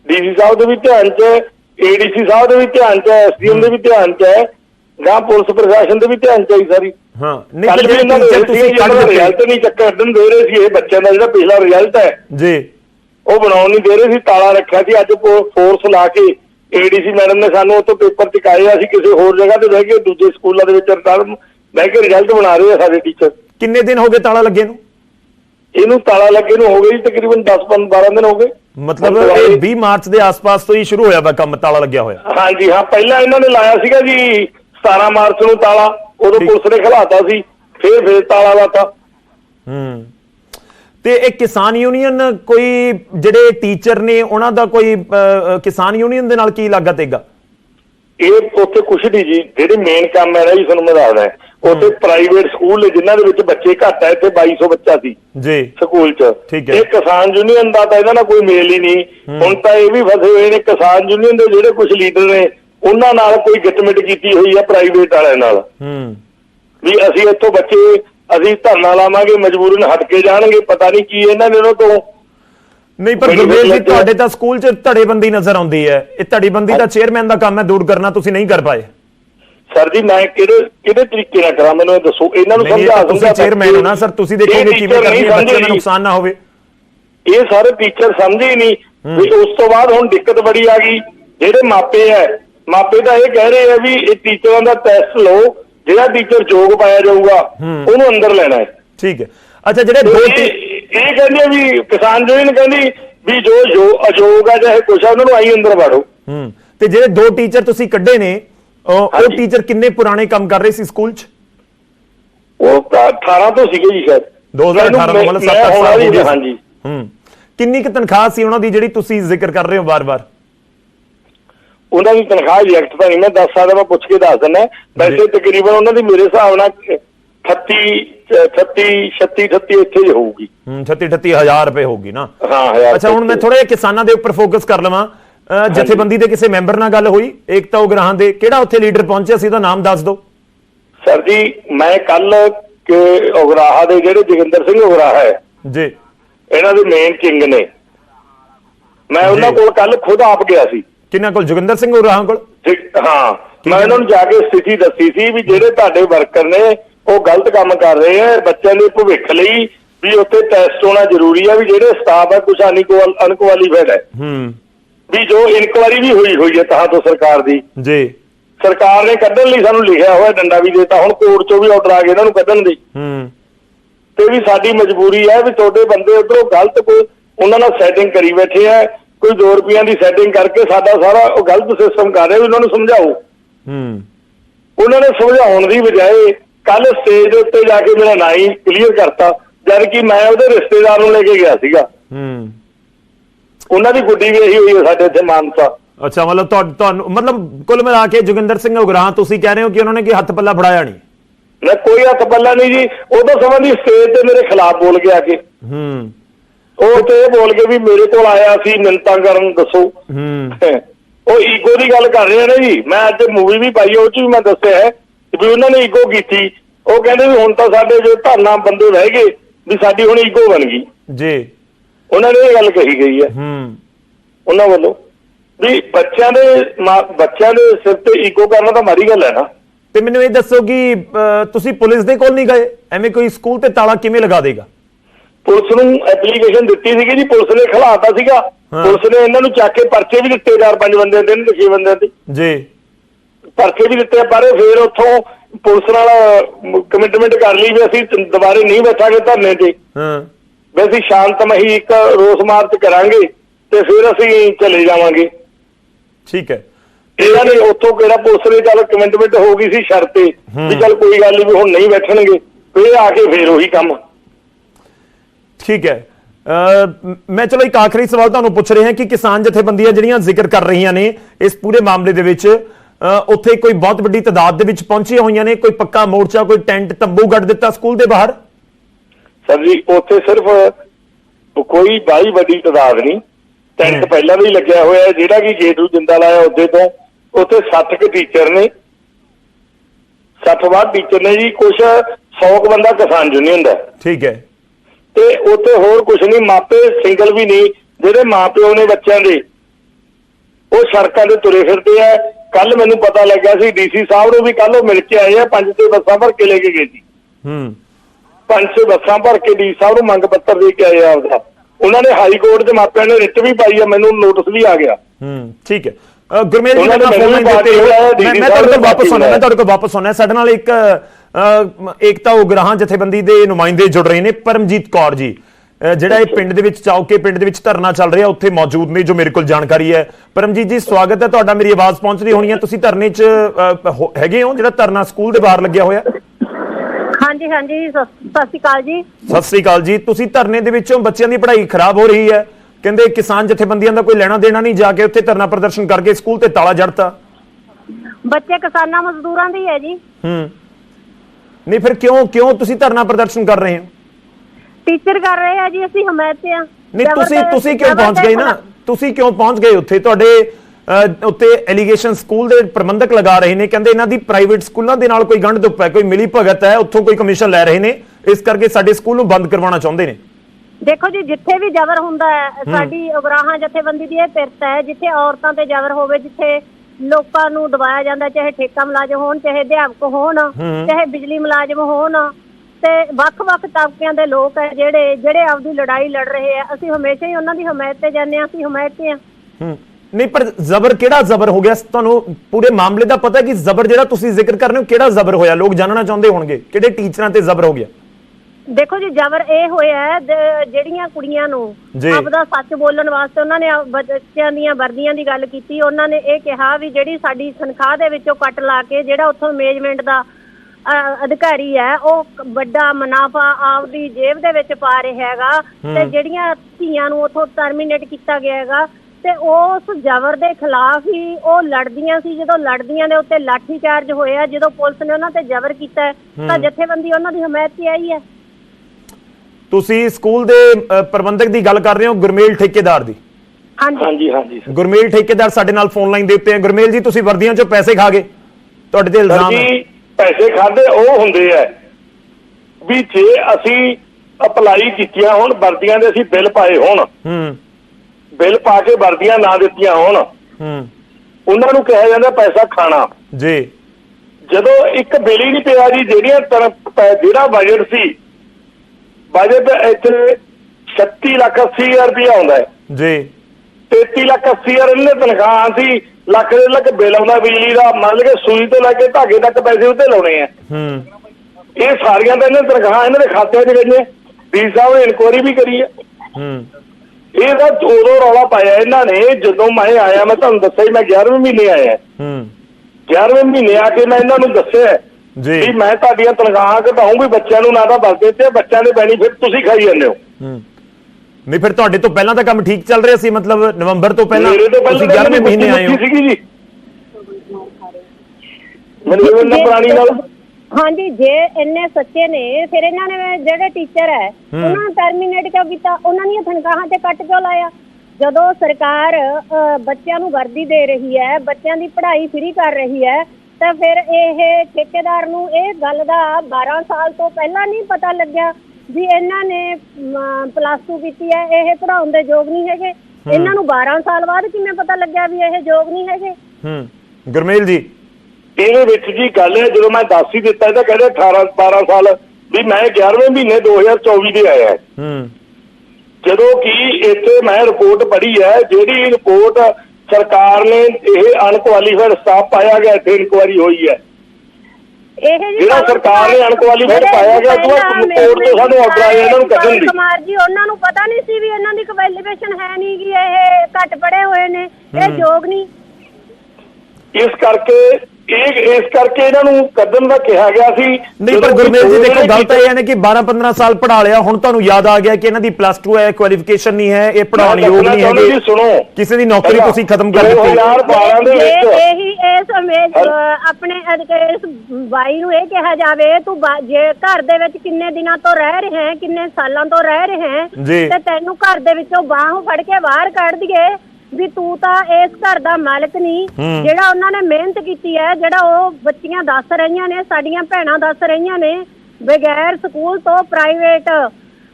ਡੀਸੀ ਸਾਹਿਬ ਦੇ ਵੀ ਧਿਆਨ 'ਚ ਹੈ ਏਡੀਸੀ ਸਾਹਿਬ ਦੇ ਵੀ ਧਿਆਨ 'ਚ ਹੈ ਐਸਡੀਐਮ ਦੇ ਵੀ ਧਿਆਨ 'ਚ ਹੈ ਗਾਂ ਪੁਲਿਸ ਪ੍ਰਸ਼ਾਸਨ ਦੇ ਵੀ ਧਿਆਨ 'ਚ ਆਈ ਸਾਰੀ। ਹਾਂ। ਨਹੀਂ ਤਾਂ ਜਿਹੜੇ ਟੀਚਰ ਤੁਸੀਂ ਕੱਢ ਰਿਜ਼ਲਟ ਦਿੱਤੇ ਨਹੀਂ ਚੱਕਣ ਦੇ ਰਹੇ ਸੀ ਇਹ ਬੱਚਿਆਂ ਦਾ ਜਿਹੜਾ ਪਿਛਲਾ ਰਿਜ਼ਲਟ ਹੈ ਜੀ। ਉਹ ਬਣਾਉਣ ਨਹੀਂ ਦੇ ਰਹੇ ਸੀ ਤਾਲਾ ਰੱਖਿਆ ਸੀ। ਅੱਜ ਫੋਰਸ ਲਾ ਕੇ ਏਡੀਸੀ ਮੈਡਮ ਨੇ ਸਾਨੂੰ ਉੱਥੋਂ ਪੇਪਰ ਚਕਾਏ ਅਸੀਂ ਕਿਸੇ ਹੋਰ ਜਗ੍ਹਾ ਤੇ ਬਹਿ ਕੇ ਦੂਜੇ ਸਕੂਲਾਂ ਦੇ ਵਿੱਚ ਰਿਟਰਨ ਬਹਿ ਕੇ ਰਿਜ਼ਲਟ ਬਣਾ ਰਹੇ ਆ ਸਾਡੇ ਟੀਚਰ ਕਿੰਨੇ ਦਿਨ ਹੋ ਗਏ ਤਾਲਾ ਲੱਗੇ ਨੂੰ? ਇਹਨੂੰ ਤਾਲਾ ਲੱਗੇ ਨੂੰ ਹੋ ਗਈ ਤਕਰੀਬਨ 10 12 ਦਿਨ ਹੋ ਗਏ। ਮਤਲਬ ਇਹ ਦੀਵਾਲੀ- 20 ਮਾਰਚ ਦੇ ਆਸ-ਪਾਸ ਤੋਂ ਹੀ ਸ਼ੁਰੂ ਹੋਇਆ ਵਾ ਕੰਮ ਤਾਲਾ ਲੱਗਿਆ ਹੋਇਆ। ਹਾਂਜੀ ਹਾਂ ਪਹਿਲਾਂ ਇਹਨਾਂ ਨੇ ਲਾਇਆ ਸੀਗਾ ਜੀ 17 ਮਾਰਚ ਨੂੰ ਤਾਲਾ। ਉਦੋਂ। ਪੁਲਿਸ ਨੇ ਖਲਾਤਾ ਸੀ ਫਿਰ ਫੇਰ ਤਾਲਾ ਲਾਤਾ। ਹੂੰ। ਤੇ ਇਹ ਕਿਸਾਨ ਯੂਨੀਅਨ ਕੋਈ ਜਿਹੜੇ ਟੀਚਰ ਨੇ ਉਹਨਾਂ ਦਾ ਕੋਈ ਕਿਸਾਨ ਯੂਨੀਅਨ ਦੇ ਨਾਲ ਕੀ ਲਾਗਤ ਹੈਗਾ ਇਹ ਉੱਥੇ ਕੁਛ ਨਹੀਂ ਜੀ ਜਿਹੜੇ ਮੇਨ ਕੰਮ ਹੈ ਨਾ ਜੀ ਤੁਹਾਨੂੰ ਮੈਂ ਦੱਸਦਾ। ਉੱਥੇ ਪ੍ਰਾਈਵੇਟ ਸਕੂਲ ਨੇ ਜਿਨ੍ਹਾਂ ਦੇ ਵਿੱਚ ਬੱਚੇ ਘੱਟ ਹੈ ਇੱਥੇ 2200 ਬੱਚਾ ਸੀ। ਜੀ। ਸਕੂਲ 'ਚ। ਇਹ ਕਿਸਾਨ ਯੂਨੀਅਨ ਦਾ ਤਾਂ ਇਹਨਾਂ ਨਾਲ ਕੋਈ ਮੇਲ ਹੀ ਨਹੀਂ। ਹੁਣ ਤਾਂ ਇਹ ਵੀ ਫਸੇ ਹੋਏ ਨੇ ਕਿਸਾਨ ਯੂਨੀਅਨ ਦੇ ਜਿਹੜੇ ਕੁਝ ਲੀਡਰ ਨੇ ਉਹਨਾਂ ਨਾਲ ਕੋਈ ਗਿੱਟਮਿਟ ਕੀਤੀ ਹੋਈ ਹੈ ਪ੍ਰਾਈਵੇਟ ਵਾਲਿਆਂ ਨਾਲ। ਹੂੰ। ਵੀ ਅਸੀਂ ਇੱਥੋਂ ਬੱਚੇ ਅਸੀਂ ਧਰਨਾ ਲਾਵਾਂਗੇ ਮਜਬੂਰਨ ਹਟ ਕੇ ਜਾਣਗੇ ਪਤਾ ਨਹੀਂ ਕੀ ਇਹਨਾਂ ਨੇ ਉਹਨਾਂ ਤੋਂ। ਨਹੀਂ ਪਰ ਗੁਰਮੇਲ ਜੀ ਤੁਹਾਡੇ ਤਾਂ ਸਕੂਲ 'ਚ ਧੜੇਬੰਦੀ ਨਜ਼ਰ ਆਉਂਦੀ ਹੈ। ਇਹ ਧੜੇਬੰਦੀ ਦਾ ਚੇਅਰਮੈਨ ਦਾ ਕੰਮ ਹੈ ਦੂਰ ਕਰਨਾ ਤੁਸੀਂ ਨਹੀਂ ਕਰ ਪਾਏ। ਸਰ ਜੀ ਮੈਂ ਕਿਹੜੇ ਕਿਹੜੇ ਤਰੀਕੇ ਨਾਲ ਕਰਾਂ? ਮੈਨੂੰ ਦੱਸੋ। ਇਹਨਾਂ ਨੂੰ ਸਮਝਾ ਤਾਂ ਤੁਸੀਂ ਸਮਝਾ ਚੇਅਰਮੈਨ ਹੋ ਨਾ ਸਰ ਤੁਸੀਂ ਦੇਖੋਗੇ ਕਿਵੇਂ ਕਰਨੀ ਸਮਝੇ। ਜੀ। ਨੁਕਸਾਨ ਨਾ ਹੋਵੇ। ਇਹ ਸਾਰੇ ਟੀਚਰ ਸਮਝੇ ਨਹੀਂ। ਵੀ ਉਸ ਤੋਂ ਬਾਅਦ ਹੁਣ ਦਿੱਕਤ ਬੜੀ ਆ ਗਈ। ਜਿਹੜੇ ਮਾਪੇ ਐ ਮਾਪੇ ਤਾਂ ਇਹ ਕਹਿ ਰਹੇ ਆ ਵੀ ਇਹ ਟੀਚਰਾਂ ਦਾ ਟੈਸਟ ਲਓ ਜਿਹੜਾ ਟੀਚਰ ਯੋਗ ਪਾਇਆ ਜਾਊਗਾ ਉਹਨੂੰ ਅੰਦਰ ਲੈਣਾ ਹੈ। ਠੀਕ ਹੈ। ਅੱਛਾ ਜਿਹੜੇ ਦੋ ਇਹ ਕਹਿੰਦੇ ਵੀ ਕਿਸਾਨ ਯੂਨੀਅਨ ਕਹਿੰਦੀ ਵੀ ਜੋ ਜੋ ਅਯੋਗ ਆ ਚਾਹੇ ਕੁਛ ਉਹਨਾਂ ਨੂੰ ਆਈ ਅੰਦਰ ਵਾੜੋ। ਹੂੰ। ਤੇ ਜਿਹੜੇ ਦੋ ਟੀਚਰ ਤੁਸੀਂ ਕੱਢੇ ਨੇ ਉਹ-। ਟੀਚਰ ਕਿੰਨੇ ਪੁਰਾਣੇ ਕੰਮ ਕਰ ਰਹੇ ਸੀ ਸਕੂਲ 'ਚ? ਉਹ ਤਾਂ 18 ਤੋਂ ਸੀਗੇ ਜੀ ਸ਼ਾਇਦ। 2018 ਤੋਂ ਮਤਲਬ ਮੈਂ 7 ਹੁਣ ਸਾਲ ਵਾਲੀ ਹੋ ਗਏ ਹਾਂਜੀ। ਹੂੰ। ਕਿੰਨੀ ਕੁ ਤਨਖਾਹ ਸੀ ਉਹਨਾਂ ਦੀ ਜਿਹੜੀ ਤੁਸੀਂ ਜ਼ਿਕਰ ਕਰ ਰਹੇ ਹੋ ਵਾਰ-ਵਾਰ? ਉਹਨਾਂ ਦੀ ਤਨਖਾਹ ਐਗਜ਼ੈਕਟ ਤਾਂ ਨਹੀਂ ਮੈਂ ਦੱਸ ਸਕਦਾ ਮੈਂ ਪੁੱਛ ਕੇ ਦੱਸ ਦਿੰਦਾ। ਵੈਸੇ ਤਕਰੀਬਨ ਉਹਨਾਂ ਦੀ ਮੇਰੇ ਹਿਸਾਬ ਨਾਲ 38 36 36 38 ਇੱਥੇ ਹੀ ਹੋਊਗੀ। ਹੂੰ 38 38 ਹਜ਼ਾਰ ਰੁਪਏ ਹੋਗੀ ਨਾ? ਹਾਂ ਹਜ਼ਾਰ ਅੱਛਾ ਹੁਣ ਮੈਂ ਥੋੜਾ ਜਿਹਾ ਕਿਸਾਨਾਂ ਦੇ ਉੱਪਰ ਫੋਕਸ ਕਰ ਲਵਾਂ। ਅਹ ਜਥੇਬੰਦੀ ਦੇ ਕਿਸੇ ਮੈਂਬਰ ਨਾਲ ਗੱਲ ਹੋਈ ਏਕਤਾ ਉਗਰਾਹਾਂ ਦੇ। ਕਿਹੜਾ ਉੱਥੇ ਲੀਡਰ ਪਹੁੰਚਿਆ ਸੀ ਉਹਦਾ ਨਾਮ ਦੱਸ ਦਿਓ। ਸਰ ਜੀ ਮੈਂ ਕੱਲ ਕਿ ਉਗਰਾਹਾ ਦੇ ਜਿਹੜੇ ਜੋਗਿੰਦਰ ਸਿੰਘ ਉਗਰਾਹਾ ਹੈ ਜੀ। ਇਹਨਾਂ ਦੇ ਮੇਨ ਕਿੰਗ ਨੇ। ਮੈਂ ਉਹਨਾਂ। ਕੋਲ ਕੱਲ ਖੁਦ ਆਪ ਗਿਆ ਸੀ। ਕਿਹਨਾਂ ਕੋਲ? ਜੋਗਿੰਦਰ ਸਿੰਘ ਉਗਰਾਹਾਂ ਕੋਲ? ਹਾਂ। ਮੈਂ ਉਹਨਾਂ ਨੂੰ ਜਾ ਕੇ ਸਥਿਤੀ ਦੱਸੀ ਸੀ ਵੀ ਜਿਹੜੇ ਤੁਹਾਡੇ ਵਰਕਰ ਨੇ ਉਹ ਗਲਤ ਕੰਮ ਕਰ ਰਹੇ ਆ ਬੱਚਿਆਂ ਦੇ ਭਵਿੱਖ ਲਈ ਵੀ ਉੱਥੇ ਟੈਸਟ ਹੋਣਾ ਜ਼ਰੂਰੀ ਆ ਵੀ ਜਿਹੜੇ ਸਟਾਫ ਕੁਛ ਅਨਿਕੁਅਲ ਅਨਕੁਆਲੀਫਾਈਡ ਹੈ ਹੂੰ। ਵੀ ਜੋ ਇਨਕੁਆਰੀ ਵੀ ਹੋਈ ਹੋਈ ਹੈ ਤਾਂ ਤੋਂ ਸਰਕਾਰ ਦੀ। ਜੀ। ਸਰਕਾਰ ਨੇ ਕੱਢਣ ਲਈ ਸਾਨੂੰ ਲਿਖਿਆ ਹੋਇਆ ਡੰਡਾ ਵੀ ਦਿੱਤਾ ਹੁਣ ਕੋਰਟ ਚੋਂ ਵੀ ਆਰਡਰ ਆ ਗਏ ਇਹਨਾਂ ਨੂੰ ਕੱਢਣ ਦੀ। ਹੂੰ। ਤੇ ਵੀ ਸਾਡੀ ਮਜਬੂਰੀ ਹੈ ਵੀ ਤੁਹਾਡੇ ਬੰਦੇ ਉਧਰੋਂ ਗਲਤ ਕੋਈ ਉਹਨਾਂ ਨਾਲ ਸੈਟਿੰਗ ਕਰੀ ਬੈਠੇ ਆ ਕੋਈ 2 ਰੁਪਈਆਂ ਦੀ ਸੈਟਿੰਗ ਕਰਕੇ ਸਾਡਾ ਸਾਰਾ ਉਹ ਗਲਤ ਸਿਸਟਮ ਕਰ ਰਹੇ ਉਹਨਾਂ ਨੂੰ ਸਮਝਾਓ। ਹੂੰ। ਉਹਨਾਂ ਨੇ ਸਮਝਾਉਣ ਦੀ ਬਜਾਏ ਕੱਲ ਸਟੇਜ ਦੇ ਉੱਤੇ ਜਾ ਕੇ ਮੇਰਾ ਨਾਂ ਹੀ ਕਲੀਅਰ ਕਰਤਾ ਜਦ ਕਿ ਮੈਂ ਉਹਦੇ ਰਿਸ਼ਤੇਦਾਰ ਨੂੰ ਲੈ ਕੇ ਗਿਆ ਸੀਗਾ। ਹੂੰ। ਉਹਨਾਂ ਦੀ ਗੁੱਡੀ ਵੀ ਇਹੀ ਹੋਈ ਹੈ ਸਾਡੇ ਇੱਥੇ ਮਾਨਸਾ। ਅੱਛਾ ਮਤਲਬ ਤੁਹਾ- ਤੁਹਾਨੂੰ ਮਤਲਬ ਕੁੱਲ ਮਿਲਾ ਕੇ ਜੋਗਿੰਦਰ ਸਿੰਘ ਉਗਰਾਹਾਂ ਤੁਸੀਂ ਕਹਿ ਰਹੇ ਹੋ ਕਿ ਉਹਨਾਂ ਨੇ ਕੀ ਹੱਥ ਪੱਲਾ ਫੜਾਇਆ ਨਹੀਂ? ਮੈਂ ਕੋਈ ਹੱਥ ਪੱਲਾ ਨਹੀਂ ਜੀ ਉਦੋਂ ਸਮਾਂ ਦੀ ਸਟੇਜ ਤੇ ਮੇਰੇ ਖਿਲਾਫ ਬੋਲ ਗਿਆ ਕਿ। ਹੂੰ। ਉਹ ਤੇ ਇਹ ਬੋਲ ਕੇ ਵੀ ਮੇਰੇ ਕੋਲ ਆਇਆ ਸੀ ਮਿੰਤਾਂ ਕਰਨ ਦੱਸੋ। ਹੂੰ। ਉਹ ਈਗੋ ਦੀ ਗੱਲ ਕਰ ਰਹੇ ਨੇ ਜੀ। ਮੈਂ ਅੱਜ ਮੂਵੀ ਵੀ ਪਾਈ ਉਹ ਚ ਵੀ ਮੈਂ ਦੱਸਿਆ ਹੈ ਵੀ ਉਹਨਾਂ ਨੇ ਈਗੋ ਕੀਤੀ। ਉਹ ਕਹਿੰਦੇ ਵੀ ਹੁਣ ਤਾਂ ਸਾਡੇ ਜੋ ਧਰਨਾ ਬੰਦੇ ਰਹਿ ਗਏ ਵੀ ਸਾਡੀ ਹੁਣ ਈਗੋ ਬਣ ਗਈ। ਜੀ। ਉਹਨਾਂ ਨੇ ਇਹ ਗੱਲ ਕਹੀ ਗਈ ਹੈ। ਹੂੰ। ਉਹਨਾਂ ਵੱਲੋਂ ਵੀ ਬੱਚਿਆਂ ਦੇ ਬੱਚਿਆਂ ਦੇ ਸਿਰ ਤੇ ਈਗੋ ਕਰਨਾ ਤਾਂ ਮਾਰੀ ਗੱਲ ਹੈ ਨਾ। ਤੇ ਮੈਨੂੰ ਇਹ ਦੱਸੋ ਕਿ ਤੁਸੀਂ ਪੁਲਿਸ ਦੇ ਕੋਲ ਨਹੀਂ ਗਏ? ਐਵੇਂ ਕੋਈ ਸਕੂਲ ਤੇ ਤਾਲਾ ਕਿਵੇਂ ਲਗਾ ਦੇਗਾ? ਪੁਲਿਸ ਨੂੰ ਐਪਲੀਕੇਸ਼ਨ ਦਿੱਤੀ ਸੀਗੀ ਜੀ ਪੁਲਿਸ ਨੇ ਖਿਲਾਤਾ ਸੀਗਾ। ਪੁਲਿਸ ਨੇ ਇਹਨਾਂ ਨੂੰ ਚੱਕ ਕੇ ਪਰਚੇ ਵੀ ਦਿੱਤੇ ਚਾਰ ਪੰਜ ਬੰਦਿਆਂ ਦੇ ਨੇ ਛੇ ਬੰਦਿਆਂ ਦੇ। ਜੀ। ਪਰਚੇ ਵੀ ਦਿੱਤੇ ਪਰ ਫਿਰ ਉੱਥੋਂ ਪੁਲਿਸ ਨਾਲ ਕਮਿਟਮੈਂਟ ਕਰ ਲਈ ਵੀ ਅਸੀਂ ਦੁਬਾਰੇ ਨਹੀਂ ਬੈਠਾਂਗੇ ਧਰਨੇ ਤੇ। ਹਾਂ। ਵੀ ਅਸੀਂ ਸ਼ਾਂਤਮਈ ਇੱਕ ਰੋਸ ਮਾਰਚ ਕਰਾਂਗੇ ਤੇ ਫਿਰ ਅਸੀਂ ਚਲੇ ਜਾਵਾਂਗੇ। ਠੀਕ ਹੈ। ਇਹਨਾਂ ਨੇ ਉੱਥੋਂ ਕਿਹੜਾ ਪੁਲਿਸ ਨੇ ਚੱਲ ਕਮਿਟਮੈਂਟ ਹੋ ਗਈ ਸੀ ਸ਼ਰਤ ਵੀ ਚੱਲ ਕੋਈ ਗੱਲ ਨਹੀਂ ਵੀ ਹੁਣ ਨਹੀਂ ਬੈਠਣਗੇ ਫਿਰ ਆ ਕੇ ਫੇਰ ਉਹੀ ਕੰਮ। ਠੀਕ ਹੈ। ਮ- ਚਲੋ ਇੱਕ ਆਖਰੀ ਸਵਾਲ ਤੁਹਾਨੂੰ ਪੁੱਛ ਰਿਹਾ ਕਿ ਕਿਸਾਨ ਜਥੇਬੰਦੀਆਂ ਜਿਹੜੀਆਂ ਜ਼ਿਕਰ ਕਰ ਰਹੀਆਂ ਨੇ ਇਸ ਪੂਰੇ ਮਾਮਲੇ ਦੇ ਵਿੱਚ ਉੱਥੇ ਕੋਈ ਬਹੁਤ ਵੱਡੀ ਤਾਦਾਦ ਦੇ ਵਿੱਚ ਪਹੁੰਚੀਆਂ ਹੋਈਆਂ ਨੇ? ਕੋਈ ਪੱਕਾ ਮੋਰਚਾ ਕੋਈ ਟੈਂਟ ਤੰਬੂ ਗੱਡ ਦਿੱਤਾ ਸਕੂਲ ਦੇ ਬਾਹਰ? ਸਰ ਜੀ ਉੱਥੇ ਸਿਰਫ ਕੋਈ ਬਾਈ ਵੱਡੀ ਤਾਦਾਦ ਨਹੀਂ। ਟੈਂਟ। ਪਹਿਲਾਂ ਵੀ ਲੱਗਿਆ ਹੋਇਆ ਹੈ ਜਿਹੜਾ ਕਿ ਜੇਟੂ ਜਿੰਦਾ ਲਾਇਆ ਉਹਦੇ ਤੋਂ। ਉੱਥੇ 60 ਕੁ ਟੀਚਰ ਨੇ। 60 ਬਾਅਦ ਟੀਚਰ ਨੇ ਜੀ। ਕੁਛ 100 ਕੁ ਬੰਦਾ ਕਿਸਾਨ ਯੂਨੀਅਨ ਦਾ ਠੀਕ ਹੈ। ਤੇ ਉੱਥੇ ਹੋਰ ਕੁਝ ਨਹੀਂ ਮਾਪੇ ਸਿੰਗਲ ਵੀ ਨਹੀਂ ਜਿਹੜੇ ਮਾਪਿਓ ਨੇ ਬੱਚਿਆਂ ਦੇ। ਉਹ ਸੜਕਾਂ ਤੇ ਤੁਰੇ ਫਿਰਦੇ ਆ। ਕੱਲ ਮੈਨੂੰ ਪਤਾ ਲੱਗਾ ਸੀ ਡੀਸੀ ਸਾਹਿਬ ਨੂੰ ਵੀ ਕੱਲ ਉਹ ਮਿਲ ਕੇ ਆਏ ਆ ਪੰਜ ਤੇ ਬੱਸਾਂ ਭਰ ਕੇ ਲੈ ਕੇ ਗਏ ਸੀ। ਹੂੰ। ਪੰਜ ਛੇ ਬੱਸਾਂ ਭਰ ਕੇ ਡੀ ਸਾਹਿਬ ਨੂੰ ਮੰਗ ਪੱਤਰ ਦੇ ਕੇ ਆਏ ਆ ਆਪਦਾ। ਉਹਨਾਂ ਨੇ ਹਾਈ ਕੋਰਟ ਦੇ ਮਾਪਿਆਂ ਨੇ ਰਿਟ ਵੀ ਪਾਈ ਆ ਮੈਨੂੰ ਨੋਟਿਸ ਵੀ ਆ ਗਿਆ। ਹੂੰ ਠੀਕ ਹੈ। ਗੁਰਮੇਲ ਜੀ ਮੈਂ ਫੋਨ ਦਿੱਤੇ ਤੁਹਾਡੇ ਕੋਲ ਵਾਪਸ ਆਉਣਾ ਮੈਂ ਤੁਹਾਡੇ ਕੋਲ ਵਾਪਸ ਆਉਣਾ ਸਾਡੇ ਨਾਲ ਇੱਕ ਏਕਤਾ ਉਗਰਾਹਾਂ ਜਥੇਬੰਦੀ ਦੇ ਨੁਮਾਇੰਦੇ ਜੁੜ ਰਹੇ ਨੇ ਪਰਮਜੀਤ ਕੌਰ ਜੀ। ਜਿਹੜਾ ਇਹ ਪਿੰਡ ਦੇ ਵਿੱਚ ਚੌਕੇ ਪਿੰਡ ਦੇ ਵਿੱਚ ਧਰਨਾ ਚੱਲ ਰਿਹਾ ਉੱਥੇ ਮੌਜੂਦ ਨੇ ਜੋ ਮੇਰੇ ਕੋਲ ਜਾਣਕਾਰੀ ਹੈ। ਪਰਮਜੀਤ ਜੀ ਸਵਾਗਤ ਹੈ ਤੁਹਾਡਾ ਮੇਰੀ ਆਵਾਜ਼ ਪਹੁੰਚਦੀ ਹੋਣੀ ਹੈ। ਤੁਸੀਂ ਧਰਨੇ 'ਚ ਹੋ- ਹੈਗੇ ਹੋ ਜਿਹੜਾ ਧਰਨਾ ਸਕੂਲ ਦੇ ਬਾਹਰ ਲੱਗਿਆ ਹੋਇਆ? ਹਾਂਜੀ ਹਾਂਜੀ ਸਤਿ ਸ਼੍ਰੀ ਅਕਾਲ ਜੀ। ਸਤਿ ਸ੍ਰੀ ਅਕਾਲ ਜੀ। ਤੁਸੀਂ ਧਰਨੇ ਦੇ ਵਿੱਚੋਂ ਬੱਚਿਆਂ ਦੀ ਪੜ੍ਹਾਈ ਖਰਾਬ ਹੋ ਰਹੀ ਹੈ। ਕਹਿੰਦੇ ਕਿਸਾਨ ਜਥੇਬੰਦੀਆਂ ਦਾ ਕੋਈ ਲੈਣਾ ਦੇਣਾ ਨਹੀਂ ਜਾ ਕੇ ਉੱਥੇ ਧਰਨਾ ਪ੍ਰਦਰਸ਼ਨ ਕਰਕੇ ਸਕੂਲ ਤੇ ਤਾਲਾ ਜੜਤਾ। ਬੱਚੇ ਕਿਸਾਨਾਂ ਮਜ਼ਦੂਰਾਂ ਦੀ ਹੈ ਜੀ। ਹੂੰ। ਨਹੀਂ ਫਿਰ ਕਿਉਂ ਕਿਉਂ ਤੁਸੀਂ ਧਰਨਾ ਪ੍ਰਦਰਸ਼ਨ ਕਰ ਰਹੇ ਹੋ? ਟੀਚਰ ਕਰ ਰਹੇ ਆ ਜੀ ਅਸੀਂ ਹਮਾਇਤ ਆ। ਨਹੀਂ ਤੁਸੀਂ ਤੁਸੀਂ ਕਿਉਂ ਪਹੁੰਚ ਗਏ ਨਾ? ਤੁਸੀਂ ਕਿਉਂ ਪਹੁੰਚ ਗਏ ਉੱਥੇ? ਤੁਹਾਡੇ ਉੱਤੇ ਐਲੀਗੇਸ਼ਨ ਸਕੂਲ ਦੇ ਪ੍ਰਬੰਧਕ ਲਗਾ ਰਹੇ ਨੇ ਕਹਿੰਦੇ ਇਹਨਾਂ ਦੀ ਪ੍ਰਾਈਵੇਟ ਸਕੂਲਾਂ ਦੇ ਨਾਲ ਕੋਈ ਗੰਢ ਦੁੱਪ ਹੈ ਕੋਈ ਮਿਲੀ ਭਗਤ ਹੈ ਉੱਥੋਂ ਕੋਈ ਕਮਿਸ਼ਨ ਲੈ ਰਹੇ ਨੇ। ਇਸ ਕਰਕੇ ਸਾਡੇ ਸਕੂਲ ਨੂੰ ਬੰਦ ਕਰਵਾਉਣਾ ਚਾਹੁੰਦੇ ਨੇ। ਦੇਖੋ ਜੀ ਜਿੱਥੇ ਵੀ ਜ਼ਬਰ ਹੁੰਦਾ ਹੈ। ਸਾਡੀ ਉਗਰਾਹਾਂ ਜਥੇਬੰਦੀ ਦੀ ਇਹ ਪਿਰਤ ਹੈ ਜਿੱਥੇ ਔਰਤਾਂ ਤੇ ਜ਼ਬਰ ਹੋਵੇ ਜਿੱਥੇ ਲੋਕਾਂ ਨੂੰ ਦਬਾਇਆ ਜਾਂਦਾ ਚਾਹੇ ਠੇਕਾ ਮੁਲਾਜ਼ਮ ਹੋਣ ਚਾਹੇ ਅਧਿਆਪਕ ਹੋਣ ਚਾਹੇ ਬਿਜਲੀ ਮੁਲਾਜ਼ਮ ਹੋਣ ਤੇ ਵੱਖ-ਵੱਖ ਤਬਕਿਆਂ ਦੇ ਲੋਕ ਹੈ ਜਿਹੜੇ ਜਿਹੜੇ ਆਪਦੀ ਲੜਾਈ ਲੜ ਰਹੇ ਆ। ਅਸੀਂ ਹਮੇਸ਼ਾ ਹੀ ਉਹਨਾਂ ਦੀ ਹਮਾਇਤ ਤੇ ਜਾਂਦੇ ਆ ਅਸੀਂ ਹਮਾਇਤ ਤੇ ਆ ਹੂੰ। ਨਹੀਂ ਪਰ ਜ਼ਬਰ ਕਿਹੜਾ ਜ਼ਬਰ ਹੋ ਗਿਆ? ਤੁਹਾਨੂੰ ਪੂਰੇ ਮਾਮਲੇ ਦਾ ਪਤਾ ਕਿ ਜ਼ਬਰ ਜਿਹੜਾ ਤੁਸੀਂ ਜ਼ਿਕਰ ਕਰ ਰਹੇ ਹੋ ਕਿਹੜਾ ਜ਼ਬਰ ਹੋਇਆ? ਲੋਕ ਜਾਣਨਾ ਚਾਹੁੰਦੇ ਹੋਣਗੇ। ਕਿਹੜੇ ਟੀਚਰਾਂ ਤੇ ਜ਼ਬਰ ਹੋ ਗਿਆ? ਦੇਖੋ ਜੀ ਜ਼ਬਰ ਇਹ ਹੋਇਆ ਹੈ, ਜਿਹੜੀਆਂ ਕੁੜੀਆਂ ਨੂੰ ਜੀ। ਆਪਦਾ ਸੱਚ ਬੋਲਣ ਵਾਸਤੇ ਉਹਨਾਂ ਨੇ ਆਪ- ਬੱਚਿਆਂ ਦੀਆਂ ਵਰਦੀਆਂ ਦੀ ਗੱਲ ਕੀਤੀ ਉਹਨਾਂ ਨੇ ਇਹ ਕਿਹਾ ਵੀ ਜਿਹੜੀ ਸਾਡੀ ਤਨਖਾਹ ਦੇ ਵਿੱਚੋਂ ਕੱਟ ਲਾ ਕੇ ਜਿਹੜਾ ਉੱਥੋਂ ਮੈਨੇਜਮੈਂਟ ਦਾ ਅ, ਅਧਿਕਾਰੀ ਹੈ ਉਹ ਕ- ਵੱਡਾ ਮੁਨਾਫਾ ਆਪਦੀ ਜੇਬ ਦੇ ਵਿੱਚ ਪਾ ਰਿਹਾ ਹੈਗਾ ਤੇ ਜਿਹੜੀਆਂ ਧੀਆਂ ਨੂੰ ਉੱਥੋਂ ਟਰਮੀਨੇਟ ਕੀਤਾ ਗਿਆ ਹੈਗਾ ਤੇ ਉਸ ਜ਼ਬਰ ਦੇ ਖਿਲਾਫ ਹੀ ਉਹ ਲੜਦੀਆਂ ਸੀ ਜਦੋਂ ਲੜਦੀਆਂ ਦੇ ਉੱਤੇ ਲਾਠੀ ਚਾਰਜ ਹੋਇਆ ਜਦੋਂ ਪੁਲਿਸ ਨੇ ਉਹਨਾਂ ਤੇ ਜ਼ਬਰ ਕੀਤਾ ਹੈ, ਤਾਂ ਜਥੇਬੰਦੀ ਉਹਨਾਂ ਦੀ ਹਮਾਇਤ 'ਚ ਆਈ ਹੈ। ਤੁਸੀਂ ਸਕੂਲ ਦੇ ਪ੍ਰਬੰਧਕ ਦੀ ਗੱਲ ਕਰ ਰਹੇ ਹੋ ਗੁਰਮੇਲ ਠੇਕੇਦਾਰ ਦੀ? ਹਾਂਜੀ। ਹਾਂਜੀ ਹਾਂਜੀ ਸਰ। ਗੁਰਮੇਲ ਠੇਕੇਦਾਰ ਸਾਡੇ ਨਾਲ ਫੋਨ ਲਾਈਨ ਦੇ ਉੱਤੇ ਹੈ ਗੁਰਮੇਲ ਜੀ ਤੁਸੀਂ ਵਰਦੀਆਂ 'ਚੋਂ ਪੈਸੇ ਖਾ ਗਏ? ਤੁਹਾਡੇ ਤੇ ਇਲਜ਼ਾਮ ਹੈ ਜੀ ਪੈਸੇ ਖਾਦੇ ਉਹ ਹੁੰਦੇ ਆ ਵੀ ਜੇ ਅਸੀਂ ਅਪਲਾਈ ਕੀਤੀਆਂ ਹੁਣ ਵਰਦੀਆਂ ਦੇ ਅਸੀਂ ਬਿੱਲ ਪਾਏ ਹੋਣ ਹੂੰ। ਬਿੱਲ ਪਾ ਕੇ ਵਰਦੀਆਂ ਨਾ ਦਿੱਤੀਆਂ ਹੋਣ ਹੂੰ। ਉਹਨਾਂ ਨੂੰ ਕਿਹਾ ਜਾਂਦਾ ਪੈਸਾ ਖਾਣਾ। ਜੀ। ਜਦੋਂ ਇੱਕ ਬਿੱਲ ਹੀ ਨਹੀਂ ਪਿਆ ਜੀ ਜਿਹੜੀਆਂ ਜਿਹੜਾ ਬਜਟ ਸੀ ਬਜਟ ਇੱਥੇ 36 ਲੱਖ 80 ਹਜ਼ਾਰ ਰੁਪਇਆ ਆਉਂਦਾ ਹੈ। ਜੀ। 33 ਲੱਖ 80 ਹਜ਼ਾਰ ਇਹਨੇ ਤਨਖਾਹ ਸੀ ਲੱਖ ਦੇ ਲੱਖ ਬਿੱਲ ਆਉਂਦਾ ਬਿਜਲੀ ਦਾ ਮੰਨ ਲਓ ਕਿ ਸੂਈ ਤੋਂ ਲੈ ਕੇ ਧਾਗੇ ਤੱਕ ਪੈਸੇ ਉੱਤੇ ਲਾਉਣੇ ਆ। ਹੂੰ। ਇਹ ਸਾਰੀਆਂ ਤਾਂ ਇਹਨਾਂ ਤਨਖਾਹ ਇਹਨਾਂ ਦੇ ਖਾਤਿਆਂ 'ਚ ਗਈਆਂ। ਡੀ ਸਾਹਿਬ ਨੇ ਇਨਕੁਆਰੀ ਵੀ ਕਰੀ ਹੈ ਹੂੰ। ਇਹ ਤਾਂ ਉਦੋਂ ਰੌਲਾ ਪਾਇਆ ਇਹਨਾਂ ਨੇ ਜਦੋਂ ਮੈਂ ਆਇਆ ਮੈਂ ਤੁਹਾਨੂੰ ਦੱਸਿਆ ਮੈਂ 11ਵੇਂ ਮਹੀਨੇ ਆਇਆ। ਹੂੰ। 11ਵੇਂ ਮਹੀਨੇ ਆ ਕੇ ਮੈਂ ਇਹਨਾਂ ਨੂੰ ਦੱਸਿਆ। ਜੀ। ਵੀ ਮੈਂ ਤੁਹਾਡੀਆਂ ਤਨਖਾਹਾਂ ਘਟਾਉਂ ਵੀ ਬੱਚਿਆਂ ਨੂੰ ਨਾ ਤਾਂ ਬਲਦੇ ਤੇ ਬੱਚਿਆਂ ਦੇ ਬੈਨੀਫਿਟ ਤੁਸੀਂ ਖਾਈ ਜਾਂਦੇ ਹੋ। ਹੂੰ। ਨਹੀਂ ਫਿਰ ਤੁਹਾਡੇ ਤੋਂ ਪਹਿਲਾਂ ਤਾਂ ਕੰਮ ਠੀਕ ਚੱਲ ਰਿਹਾ ਸੀ ਮਤਲਬ ਨਵੰਬਰ ਤੋਂ ਪਹਿਲਾਂ? ਤੁਸੀਂ ਪਹਿਲਾਂ 11ਵੇਂ ਮਹੀਨੇ ਆਏ ਹੋ। ਸੀਗੀ ਜੀ। ਮੈਨੂੰ ਇਹਨਾਂ ਪੁਰਾਣੀ ਨਾਲ ਹਾਂਜੀ ਜੇ ਇੰਨੇ ਸੱਚੇ ਨੇ ਫਿਰ ਇਹਨਾਂ ਨੇ ਜਿਹੜੇ ਟੀਚਰ ਹੈ ਉਹਨਾਂ ਨੂੰ ਟਰਮੀਨੇਟ ਕਿਉਂ ਕੀਤਾ? ਉਹਨਾਂ ਦੀਆਂ ਤਨਖਾਹਾਂ ਤੇ ਕੱਟ ਕਿਉਂ ਲਾਇਆ? ਜਦੋਂ ਸਰਕਾਰ ਬੱਚਿਆਂ ਨੂੰ ਵਰਦੀ ਦੇ ਰਹੀ ਹੈ ਬੱਚਿਆਂ ਦੀ ਪੜ੍ਹਾਈ ਫ੍ਰੀ ਕਰ ਰਹੀ ਹੈ ਤਾਂ ਫਿਰ ਇਹ ਠੇਕੇਦਾਰ ਨੂੰ ਇਹ ਗੱਲ ਦਾ 12 ਸਾਲ ਤੋਂ ਪਹਿਲਾਂ ਨਹੀਂ ਪਤਾ ਲੱਗਿਆ ਵੀ ਇਹਨਾਂ ਨੇ ਪਲੱਸ 2 ਕੀਤੀ ਹੈ ਇਹ ਪੜਾਉਣ ਦੇ ਯੋਗ ਨਹੀਂ ਹੈਗੇ। ਇਹਨਾਂ ਨੂੰ 12 ਸਾਲ ਬਾਅਦ ਕਿਵੇਂ ਪਤਾ ਲੱਗਿਆ ਵੀ ਇਹ ਯੋਗ ਨਹੀਂ ਹੈਗੇ? ਹੂੰ। ਗੁਰਮੇਲ ਜੀ। ਇਹਦੇ ਵਿੱਚ ਜੀ ਗੱਲ ਹੈ ਜਦੋਂ ਮੈਂ ਦੱਸ ਹੀ ਦਿੱਤਾ ਤਾਂ ਕਹਿੰਦੇ 18 12 ਸਾਲ ਵੀ ਮੈਂ 11ਵੇਂ ਮਹੀਨੇ 2024 ਦੇ ਆਇਆ ਹੂੰ। ਜਦੋਂ ਕਿ ਇੱਥੇ ਮੈਂ ਰਿਪੋਰਟ ਪੜ੍ਹੀ ਹੈ ਜਿਹੜੀ ਰਿਪੋਰਟ ਸਰਕਾਰ ਨੇ ਇਹ ਅਨਕੁਆਲੀਫਾਈਡ ਸਟਾਫ ਪਾਇਆ ਗਿਆ ਇੱਥੇ ਇਨਕੁਆਰੀ ਹੋਈ ਹੈ। ਇਹ ਜੀ ਜਿਹੜਾ ਸਰਕਾਰ ਨੇ ਜਿਹੜੇ ਪਾਇਆ ਗਿਆ, ਉਹ ਕੋਰਟ ਤੋਂ ਸਾਨੂੰ order ਆਏ ਇਹਨਾਂ ਨੂੰ ਕੱਢਣ ਦੀ। ਕੁਮਾਰ ਜੀ ਉਹਨਾਂ ਨੂੰ ਪਤਾ ਨਹੀਂ ਸੀ ਵੀ ਇਹਨਾਂ ਦੀ ਕੁਆਲੀਫਿਕੇਸ਼ਨ ਹੈ ਨਹੀਂ ਕਿ ਇਹ ਘੱਟ ਪੜੇ ਹੋਏ ਨੇ ਇਹ ਯੋਗ ਨਹੀਂ। ਇਸ ਕਰਕੇ ਇਹ ਇਸ ਕਰਕੇ ਇਹਨਾਂ ਨੂੰ ਕੱਢਣ ਦਾ ਕਿਹਾ ਗਿਆ ਸੀ। ਨਹੀਂ ਪਰ ਗੁਰਮੇਲ ਜੀ ਦੇਖੋ ਗੱਲ ਤਾਂ ਇਹ ਹੈ ਨਾ ਕਿ 12 15 ਸਾਲ ਪੜਾ ਲਿਆ ਹੁਣ ਤੁਹਾਨੂੰ ਯਾਦ ਆ ਗਿਆ ਕਿ ਇਹਨਾਂ ਦੀ ਪਲੱਸ 2 ਹੈ ਕੁਆਲੀਫਿਕੇਸ਼ਨ ਨਹੀਂ ਹੈ ਇਹ ਪੜਾਉਣ ਯੋਗ ਨਹੀਂ ਸੁਣੋ। ਕਿਸੇ ਦੀ ਨੌਕਰੀ ਤੁਸੀਂ ਖਤਮ ਕਰ ਦਿੱਤੀ। 2012 ਦੇ ਵਿੱਚ ਇਹੀ ਇਸ ਅਮੇਜ ਆਪਣੇ ਇਸ ਬਾਈ ਨੂੰ ਇਹ ਕਿਹਾ ਜਾਵੇ ਤੂੰ ਜੇ ਘਰ ਦੇ ਵਿੱਚ ਕਿੰਨੇ ਦਿਨਾਂ ਤੋਂ ਰਹਿ ਰਹੇ ਹੈ ਕਿੰਨੇ ਸਾਲਾਂ ਤੋਂ ਰਹਿ ਰਹੇ ਹੈ। ਤੇ ਤੈਨੂੰ ਘਰ ਦੇ ਵਿੱਚੋਂ ਬਾਹੋਂ ਫੜ ਕੇ ਬਾਹਰ ਕੱਢ ਦਈਏ ਵੀ ਤੂੰ ਤਾਂ ਇਸ ਘਰ ਦਾ ਮਾਲਕ ਨਹੀਂ। ਜਿਹੜਾ ਉਹਨਾਂ ਨੇ ਮਿਹਨਤ ਕੀਤੀ ਹੈ ਜਿਹੜਾ ਉਹ ਬੱਚੀਆਂ ਦੱਸ ਰਹੀਆਂ ਨੇ ਸਾਡੀਆਂ ਭੈਣਾਂ ਦੱਸ ਰਹੀਆਂ ਨੇ ਬਗੈਰ ਸਕੂਲ ਤੋਂ ਪ੍ਰਾਈਵੇਟ